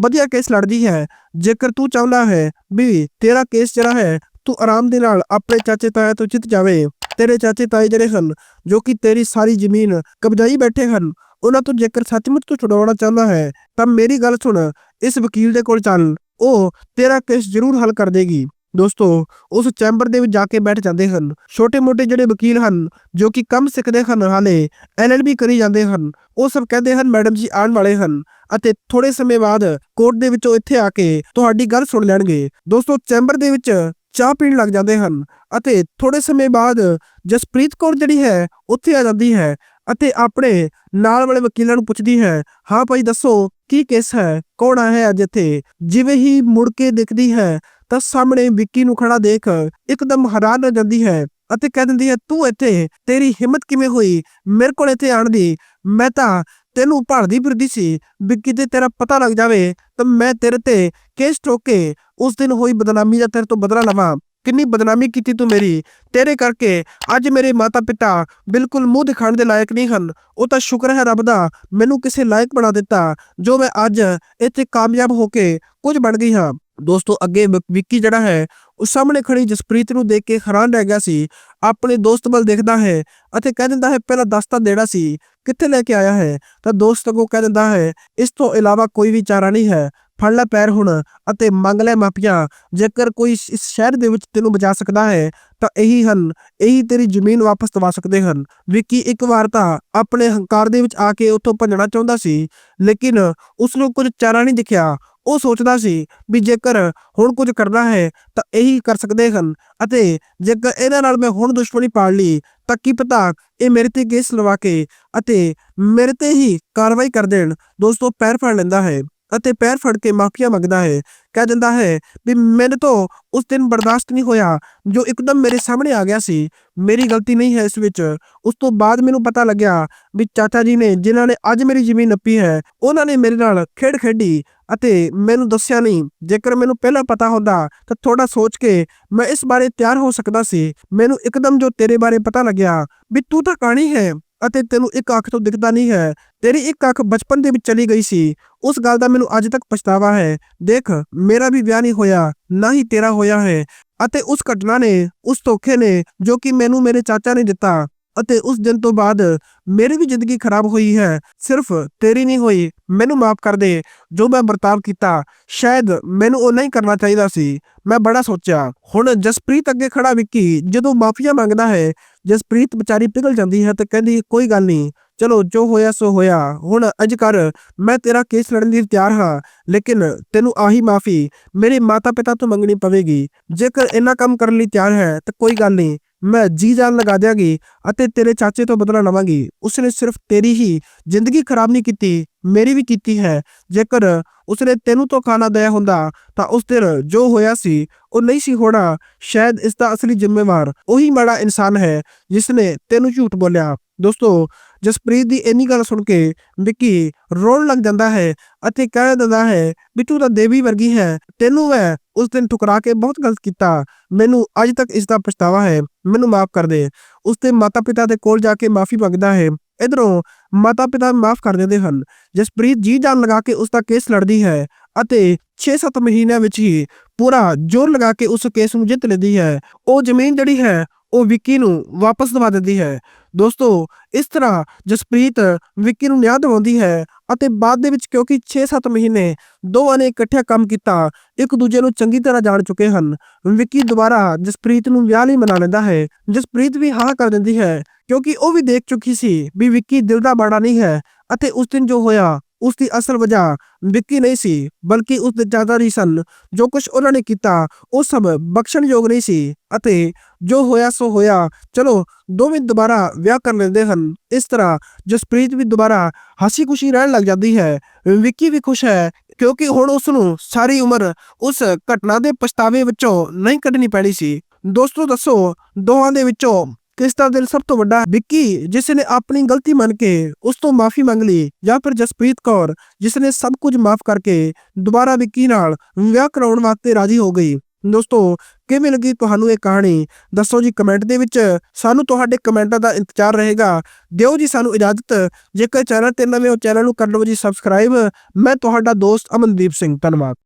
S1: ਵਧੀਆ ਕੇਸ ਲੜਦੀ ਹੈ। ਜੇਕਰ ਤੂੰ ਚਾਹੁੰਦਾ ਹੈ ਵੀ ਤੇਰਾ ਕੇਸ ਜਿਹੜਾ ਹੈ, ਤੂੰ ਆਰਾਮ ਦੇ ਨਾਲ ਆਪਣੇ ਚਾਚੇ ਤਾਇਆ ਤੋਂ ਜਿੱਤ ਜਾਵੇ। ਤੇਰੇ ਚਾਚੇ ਤਾਏ ਜਿਹੜੇ ਹਨ, ਜੋ ਕਿ ਤੇਰੀ ਸਾਰੀ ਜ਼ਮੀਨ ਕਬਜ਼ਾਈ ਬੈਠੇ ਹਨ ਉਹਨਾਂ ਤੋਂ ਜੇਕਰ ਸੱਚਮੁੱਚ ਤੂੰ ਛੁਡਵਾਉਣਾ ਚਾਹੁੰਦਾ ਹੈ, ਤਾਂ ਮੇਰੀ ਗੱਲ ਸੁਣ, ਇਸ ਵਕੀਲ ਦੇ ਕੋਲ ਚੱਲ, ਉਹ ਤੇਰਾ ਕੇਸ ਜ਼ਰੂਰ ਹੱਲ ਕਰ ਦੇਗੀ। ਦੋਸਤੋ, ਉਸ ਚੈਂਬਰ ਦੇ ਵਿੱਚ ਜਾ ਕੇ ਬੈਠ ਜਾਂਦੇ ਹਨ। ਛੋਟੇ-ਮੋਟੇ ਜਿਹੜੇ ਵਕੀਲ ਹਨ, ਜੋ ਕਿ ਕੰਮ ਸਿੱਖਦੇ ਹਨ, ਹਾਲੇ ਐਲਐਲਬੀ ਕਰੀ ਜਾਂਦੇ ਹਨ, ਉਹ ਸਭ ਕਹਿੰਦੇ ਹਨ, ਮੈਡਮ ਜੀ ਆਉਣ ਵਾਲੇ ਹਨ। ਅਤੇ ਥੋੜੇ ਸਮੇਂ ਬਾਅਦ ਕੋਰਟ ਦੇ ਵਿੱਚੋਂ ਇੱਥੇ ਆ ਕੇ ਤੁਹਾਡੀ ਗੱਲ ਸੁਣ ਲੈਣਗੇ। ਦੋਸਤੋ, ਚੈਂਬਰ ਦੇ ਵਿੱਚ ਚਾਹ ਪੀਣ ਲੱਗ ਜਾਂਦੇ ਹਨ ਅਤੇ ਥੋੜੇ ਸਮੇਂ ਬਾਅਦ ਜਸਪ੍ਰੀਤ ਕੌਰ ਜਿਹੜੀ ਹੈ, ਉੱਥੇ ਆ ਜਾਂਦੀ ਹੈ। ਅਤੇ ਆਪਣੇ ਨਾਲ ਵਾਲੇ ਵਕੀਲਾਂ ਨੂੰ ਪੁੱਛਦੀ ਹੈ, ਹਾਂ ਭਾਈ, ਦੱਸੋ, ਕੀ ਕੇਸ ਹੈ? ਕੌਣ ਆਇਆ ਹੈ ਅੱਜ ਇੱਥੇ? ਜਿਵੇਂ ਹੀ ਮੁੜ ਕੇ ਦੇਖਦੀ ਹੈ, ਤਾਂ ਸਾਹਮਣੇ ਵਿੱਕੀ ਨੂੰ ਖੜਾ ਦੇਖ ਇੱਕਦਮ ਹੈਰਾਨ ਹੋ ਜਾਂਦੀ ਹੈ ਅਤੇ ਕਹਿ ਦਿੰਦੀ ਹੈ, ਤੂੰ ਇੱਥੇ, ਤੇਰੀ ਹਿੰਮਤ ਕਿਵੇਂ ਹੋਈ? ਮੇਰੇ ਕੋਲ ਇੱਥੇ ਆਣ ਦੀ। ਮੈਂ ਤਾਂ ਤੈਨੂੰ ਭਾਲਦੀ ਫਿਰਦੀ ਸੀ। ਵੀ ਕਿਤੇ ਤੇਰਾ ਪਤਾ ਲੱਗ ਜਾਵੇ ਤਾਂ ਮੈਂ ਤੇਰੇ ਤੇ ਕੇਸ ਠੋਕ ਕੇ ਉਸ ਦਿਨ ਹੋਈ ਬਦਨਾਮੀ ਦਾ ਤੇਰੇ ਤੋਂ ਬਦਲਾ ਲਵਾਂ। ਕਿੰਨੀ ਬਦਨਾਮੀ ਕੀਤੀ ਤੂੰ ਮੇਰੀ। ਤੇਰੇ ਕਰਕੇ ਅੱਜ ਮੇਰੇ ਮਾਤਾ ਪਿਤਾ ਬਿਲਕੁਲ ਮੂੰਹ ਦਿਖਾਣ ਦੇ ਲਾਇਕ ਨਹੀਂ ਹਨ। ਉਹ ਤਾਂ ਸ਼ੁਕਰ ਹੈ ਰੱਬ ਦਾ, ਮੈਨੂੰ ਕਿਸੇ ਲਾਇਕ ਬਣਾ ਦਿੱਤਾ, ਜੋ ਮੈਂ ਅੱਜ ਇੱਥੇ ਕਾਮਯਾਬ ਹੋ ਕੇ ਕੁਝ ਬਣ ਗਈ ਹਾਂ। ਦੋਸਤੋ, ਅੱਗੇ ਵਿ- ਵਿੱਕੀ ਜਿਹੜਾ ਹੈ, ਉਹ ਸਾਹਮਣੇ ਖੜੀ ਜਸਪ੍ਰੀਤ ਨੂੰ ਦੇਖ ਕੇ ਹੈਰਾਨ ਰਹਿ ਗਿਆ ਸੀ। ਆਪਣੇ ਦੋਸਤ ਵੱਲ ਦੇਖਦਾ ਹੈ ਅਤੇ ਕਹਿ ਦਿੰਦਾ ਹੈ, ਪਹਿਲਾਂ ਦਸਤਾ ਦੇਣਾ ਸੀ, ਕਿੱਥੇ ਲੈ ਕੇ ਆਇਆ ਹੈ? ਤਾਂ ਦੋਸਤ ਕੋ ਕਹਿ ਦਿੰਦਾ ਹੈ, ਇਸ ਤੋਂ ਇਲਾਵਾ ਕੋਈ ਵੀ ਚਾਰਾ ਨਹੀਂ ਹੈ। ਫੜ ਲੈ ਪੈਰ ਹੁਣ ਅਤੇ ਮੰਗ ਲੈ ਮਾਫੀਆਂ ਜੇਕਰ ਕੋਈ ਇਸ ਸ਼ਹਿਰ ਦੇ ਵਿੱਚ ਤੈਨੂੰ ਬਚਾ ਸਕਦਾ ਹੈ, ਤਾਂ ਇਹੀ ਹਨ, ਇਹੀ ਤੇਰੀ ਜ਼ਮੀਨ ਵਾਪਸ ਦਵਾ ਸਕਦੇ ਹਨ। ਵਿੱਕੀ ਇੱਕ ਵਾਰ ਤਾਂ ਆਪਣੇ ਹੰਕਾਰ ਦੇ ਵਿੱਚ ਆ ਕੇ ਉੱਥੋਂ ਭੱਜਣਾ ਚਾਹੁੰਦਾ ਸੀ, ਲੇਕਿਨ ਉਸ ਨੂੰ ਕੁਝ ਚਾਰਾ ਨਹੀਂ ਦਿਖਿਆ। ਉਹ ਸੋਚਦਾ ਸੀ ਵੀ ਜੇਕਰ ਹੁਣ ਕੁਝ ਕਰਨਾ ਹੈ, ਤਾਂ ਇਹੀ ਕਰ ਸਕਦੇ ਹਨ ਅਤੇ ਜੇਕਰ ਇਹਨਾਂ ਨਾਲ ਮੈਂ ਹੁਣ ਦੁਸ਼ਮਣੀ ਪਾਲ ਲਈ, ਤਾਂ ਕੀ ਪਤਾ ਇਹ ਮੇਰੇ ਤੇ ਕੇਸ ਲਵਾ ਕੇ ਅਤੇ ਮੇਰੇ ਤੇ ਹੀ ਕਾਰਵਾਈ ਕਰ ਦੇਣ। ਦੋਸਤੋ, ਪੈਰ ਫੜ ਲੈਂਦਾ ਹੈ। ਅਤੇ ਪੈਰ ਫੜ ਕੇ ਮਾਫੀਆ ਮੰਗਦਾ ਹੈ। ਕਹਿ ਦਿੰਦਾ ਹੈ ਵੀ ਮੈਨੂੰ ਤੋਂ ਉਸ ਦਿਨ ਬਰਦਾਸ਼ਤ ਨਹੀਂ ਹੋਇਆ, ਜੋ ਇੱਕਦਮ ਮੇਰੇ ਸਾਹਮਣੇ ਆ ਗਿਆ ਸੀ। ਮੇਰੀ ਗਲਤੀ ਨਹੀਂ ਹੈ ਇਸ ਵਿੱਚ। ਉਸ ਤੋਂ ਬਾਅਦ ਮੈਨੂੰ ਪਤਾ ਲੱਗਿਆ ਵੀ ਚਾਚਾ ਜੀ ਨੇ, ਜਿਨ੍ਹਾਂ ਨੇ ਅੱਜ ਮੇਰੀ ਜ਼ਮੀਨ ਨੱਪੀ ਹੈ, ਉਹਨਾਂ ਨੇ ਮੇਰੇ ਨਾਲ ਖੇਡ ਖੇਡੀ ਅਤੇ ਮੈਨੂੰ ਦੱਸਿਆ ਨਹੀਂ। ਜੇਕਰ ਮੈਨੂੰ ਪਹਿਲਾਂ ਪਤਾ ਹੁੰਦਾ ਤਾਂ ਥੋੜਾ ਸੋਚ ਕੇ ਮੈਂ ਇਸ ਬਾਰੇ ਤਿਆਰ ਹੋ ਸਕਦਾ ਸੀ। ਮੈਨੂੰ ਇੱਕਦਮ ਜੋ ਤੇਰੇ ਬਾਰੇ ਪਤਾ ਲੱਗਿਆ ਵੀ ਤੂੰ ਤਾਂ ਕਾਣੀ ਹੈ। ਅਤੇ ਤੈਨੂੰ ਇੱਕ ਅੱਖ ਤੋਂ ਦਿਖਦਾ ਨਹੀਂ ਹੈ। ਤੇਰੀ ਇੱਕ ਅੱਖ ਬਚਪਨ ਦੇ ਵਿੱਚ ਚਲੀ ਗਈ ਸੀ। ਉਸ ਗੱਲ ਦਾ ਮੈਨੂੰ ਅੱਜ ਤੱਕ ਪਛਤਾਵਾ ਹੈ। ਦੇਖ, ਮੇਰਾ ਵੀ ਵਿਆਹ ਨਹੀਂ ਹੋਇਆ, ਨਾ ਹੀ ਤੇਰਾ ਹੋਇਆ ਹੈ। ਅਤੇ ਉਸ ਘਟਨਾ ਨੇ, ਉਸ ਧੋਖੇ ਨੇ, ਜੋ ਕਿ ਮੈਨੂੰ ਮੇਰੇ ਚਾਚਾ ਨੇ ਦਿੱਤਾ। ਅਤੇ ਉਸ ਦਿਨ ਤੋਂ ਬਾਅਦ ਮੇਰੀ ਵੀ ਜ਼ਿੰਦਗੀ ਖਰਾਬ ਹੋਈ ਹੈ। ਸਿਰਫ ਤੇਰੀ ਨਹੀਂ ਹੋਈ, ਮੈਨੂੰ ਮਾਫ ਕਰ ਦੇ। ਜੋ ਮੈਂ ਵਰਤਾਵ ਕੀਤਾ, ਸ਼ਾਇਦ ਮੈਨੂੰ ਉਹ ਨਹੀਂ ਕਰਨਾ ਚਾਹੀਦਾ ਸੀ। ਮੈਂ ਬੜਾ ਸੋਚਿਆ, ਹੁਣ ਜਸਪ੍ਰੀਤ ਅੱਗੇ ਖੜਾ ਵਿੱਕੀ ਜਦੋਂ ਮਾਫੀਆ ਮੰਗਦਾ ਹੈ ਜਸਪ੍ਰੀਤ ਵਿਚਾਰੀ ਪਿਘਲ ਜਾਂਦੀ ਹੈ ਤੇ ਕਹਿੰਦੀ, ਕੋਈ ਗੱਲ ਨਹੀਂ, ਚਲੋ ਜੋ ਹੋਇਆ ਸੋ ਹੋਇਆ। ਹੁਣ ਅੱਜ ਕਰ, ਮੈਂ ਤੇਰਾ ਕੇਸ ਲੜਨ ਲਈ ਤਿਆਰ ਹਾਂ, ਲੇਕਿਨ ਤੈਨੂੰ ਆਹੀ ਮਾਫੀ, ਮੇਰੇ ਮਾਤਾ ਪਿਤਾ ਤੋਂ ਮੰਗਣੀ ਪਵੇਗੀ। ਜੇਕਰ ਇੰਨਾ ਕੰਮ ਕਰਨ ਲਈ ਤਿਆਰ ਹੈ, ਤਾਂ ਕੋਈ ਗੱਲ ਨਹੀਂ ਮੈਂ ਜੀ ਜਾਨ ਲਗਾ ਦਿਆਂਗੀ ਅਤੇ ਤੇਰੇ ਚਾਚੇ ਤੋਂ ਬਦਲਾ ਲਵਾਂਗੀ। ਉਸਨੇ ਸਿਰਫ ਤੇਰੀ ਹੀ ਜ਼ਿੰਦਗੀ ਖਰਾਬ ਨਹੀਂ ਕੀਤੀ, ਮੇਰੀ ਵੀ ਕੀਤੀ ਹੈ। ਜੇਕਰ ਉਸਨੇ ਤੈਨੂੰ ਤੋਂ ਖਾਣਾ ਦਿਆ ਹੁੰਦਾ, ਤਾਂ ਉਸ ਦਿਨ ਜੋ ਹੋਇਆ ਸੀ, ਉਹ ਨਹੀਂ ਸੀ ਹੋਣਾ। ਸ਼ਾਇਦ ਇਸ ਦਾ ਅਸਲੀ ਜ਼ਿੰਮੇਵਾਰ ਉਹੀ ਮਾੜਾ ਇਨਸਾਨ ਹੈ ਜਿਸ ਨੇ ਤੈਨੂੰ ਝੂਠ ਬੋਲਿਆ। ਦੋਸਤੋ, ਜਸਪ੍ਰੀਤ ਦੀ ਇੰਨੀ ਗੱਲ ਸੁਣ ਕੇ ਵਿੱਕੀ ਰੋਣ ਲੱਗ ਜਾਂਦਾ ਹੈ ਅਤੇ ਕਹਿ ਦਿੰਦਾ ਹੈ ਵੀ ਤੂੰ ਤਾਂ ਦੇਵੀ ਵਰਗੀ ਹੈ। ਤੈਨੂੰ ਮੈਂ ਉਸ ਦਿਨ ਠੁਕਰਾ ਕੇ ਬਹੁਤ ਗਲਤ ਕੀਤਾ। ਮੈਨੂੰ ਅੱਜ ਤੱਕ ਇਸ ਦਾ ਪਛਤਾਵਾ ਹੈ। ਮੈਨੂੰ ਮਾਫ ਕਰ ਦੇ। ਉਸ ਦੇ ਮਾਤਾ ਪਿਤਾ ਦੇ ਕੋਲ ਜਾ ਕੇ ਮਾਫੀ ਮੰਗਦਾ ਹੈ। ਇਧਰੋਂ ਮਾਤਾ ਪਿਤਾ ਮਾਫ ਕਰ ਦਿੰਦੇ ਹਨ। ਜਸਪ੍ਰੀਤ ਜੀ ਜਾਨ ਲਗਾ ਕੇ ਉਸ ਦਾ ਕੇਸ ਲੜਦੀ ਹੈ ਅਤੇ 6-7 ਮਹੀਨਿਆਂ ਵਿੱਚ ਹੀ ਪੂਰਾ ਜ਼ੋਰ ਲਗਾ ਕੇ ਉਸ ਕੇਸ ਨੂੰ ਜਿੱਤ ਲੈਂਦੀ ਹੈ। ਉਹ ਜ਼ਮੀਨ ਜਿਹੜੀ ਹੈ ਉਹ ਵਿੱਕੀ ਨੂੰ ਵਾਪਸ ਦਵਾ ਦਿੰਦੀ ਹੈ। ਦੋਸਤੋ, ਇਸ ਤਰ੍ਹਾਂ ਜਸਪ੍ਰੀਤ ਵਿੱਕੀ ਨੂੰ ਨਿਆਂ ਦਿਵਾਉਂਦੀ ਹੈ ਅਤੇ ਬਾਅਦ ਦੇ ਵਿੱਚ ਕਿਉਂਕਿ 6-7 ਮਹੀਨੇ ਦੋਵਾਂ ਨੇ ਇਕੱਠੇ ਕੰਮ ਕੀਤਾ, ਇੱਕ ਦੂਜੇ ਨੂੰ ਚੰਗੀ ਤਰ੍ਹਾਂ ਜਾਣ ਚੁੱਕੇ ਹਨ। ਵਿੱਕੀ ਦੁਬਾਰਾ ਜਸਪ੍ਰੀਤ ਨੂੰ ਵਿਆਹ ਲਈ ਮਨਾ ਲੈਂਦਾ ਹੈ। ਜਸਪ੍ਰੀਤ ਵੀ ਹਾਂ ਕਰ ਦਿੰਦੀ ਹੈ ਕਿਉਂਕਿ ਉਹ ਵੀ ਦੇਖ ਚੁੱਕੀ ਸੀ ਵੀ ਵਿੱਕੀ ਦਿਲ ਦਾ ਬਾੜਾ ਨਹੀਂ ਹੈ ਅਤੇ ਉਸ ਦਿਨ ਜੋ ਹੋਇਆ ਉਸ ਦੀ ਅਸਲ ਵਜ੍ਹਾ ਵਿੱਕੀ ਨਹੀਂ ਸੀ, ਬਲਕਿ ਉਸ ਦੇ ਚਾਚਾ ਜੀ ਸਨ। ਜੋ ਕੁਝ ਉਹਨਾਂ ਨੇ ਕੀਤਾ, ਉਹ ਸਭ ਬਖਸ਼ਣਯੋਗ ਨਹੀਂ ਸੀ, ਅਤੇ ਜੋ ਹੋਇਆ ਸੋ ਹੋਇਆ, ਚਲੋ, ਦੋਵੇਂ ਦੁਬਾਰਾ ਵਿਆਹ ਕਰ ਲੈਂਦੇ ਹਨ। ਇਸ ਤਰ੍ਹਾਂ ਜਸਪ੍ਰੀਤ ਵੀ ਦੁਬਾਰਾ ਹਸੀ ਖੁਸ਼ੀ ਰਹਿਣ ਲੱਗ ਜਾਂਦੀ ਹੈ। ਵਿੱਕੀ ਵੀ ਖੁਸ਼ ਹੈ, ਕਿਉਂਕਿ ਹੁਣ ਉਸ ਨੂੰ ਸਾਰੀ ਉਮਰ ਉਸ ਘਟਨਾ ਦੇ ਪਛਤਾਵੇ ਵਿੱਚੋਂ ਨਹੀਂ ਕੱਢਣੀ ਪੈਣੀ ਸੀ। ਦੋਸਤੋ, ਦੱਸੋ ਦੋਹਾਂ ਦੇ ਵਿੱਚੋਂ ਕਿਸ ਦਾ ਦਿਲ ਸਭ ਤੋਂ ਵੱਡਾ ਵਿੱਕੀ, ਜਿਸ ਨੇ ਆਪਣੀ ਗਲਤੀ ਮੰਨ ਕੇ ਉਸ ਤੋਂ ਮਾਫੀ ਮੰਗ ਲਈ, ਜਾਂ ਫਿਰ ਜਸਪ੍ਰੀਤ ਕੌਰ, ਜਿਸ ਨੇ ਸਭ ਕੁਝ ਮਾਫ ਕਰਕੇ ਦੁਬਾਰਾ ਵਿੱਕੀ ਨਾਲ ਵਿਆਹ ਕਰਾਉਣ ਵਾਸਤੇ ਰਾਜੀ ਹੋ ਗਈ। ਦੋਸਤੋ, ਕਿਵੇਂ ਲੱਗੀ ਤੁਹਾਨੂੰ ਇਹ ਕਹਾਣੀ? ਦੱਸੋ ਜੀ ਕਮੈਂਟ ਦੇ ਵਿੱਚ। ਸਾਨੂੰ ਤੁਹਾਡੇ ਕਮੈਂਟਾਂ ਦਾ ਇੰਤਜ਼ਾਰ ਰਹੇਗਾ। ਦਿਓ ਜੀ ਸਾਨੂੰ ਇਜਾਜ਼ਤ। ਜੇਕਰ ਚੈਨਲ ਤੇ ਨਵੇਂ ਹੋ, ਚੈਨਲ ਨੂੰ ਕਰ ਲਓ ਜੀ ਸਬਸਕ੍ਰਾਈਬ ਮੈਂ ਤੁਹਾਡਾ ਦੋਸਤ ਅਮਨਦੀਪ ਸਿੰਘ, ਧੰਨਵਾਦ।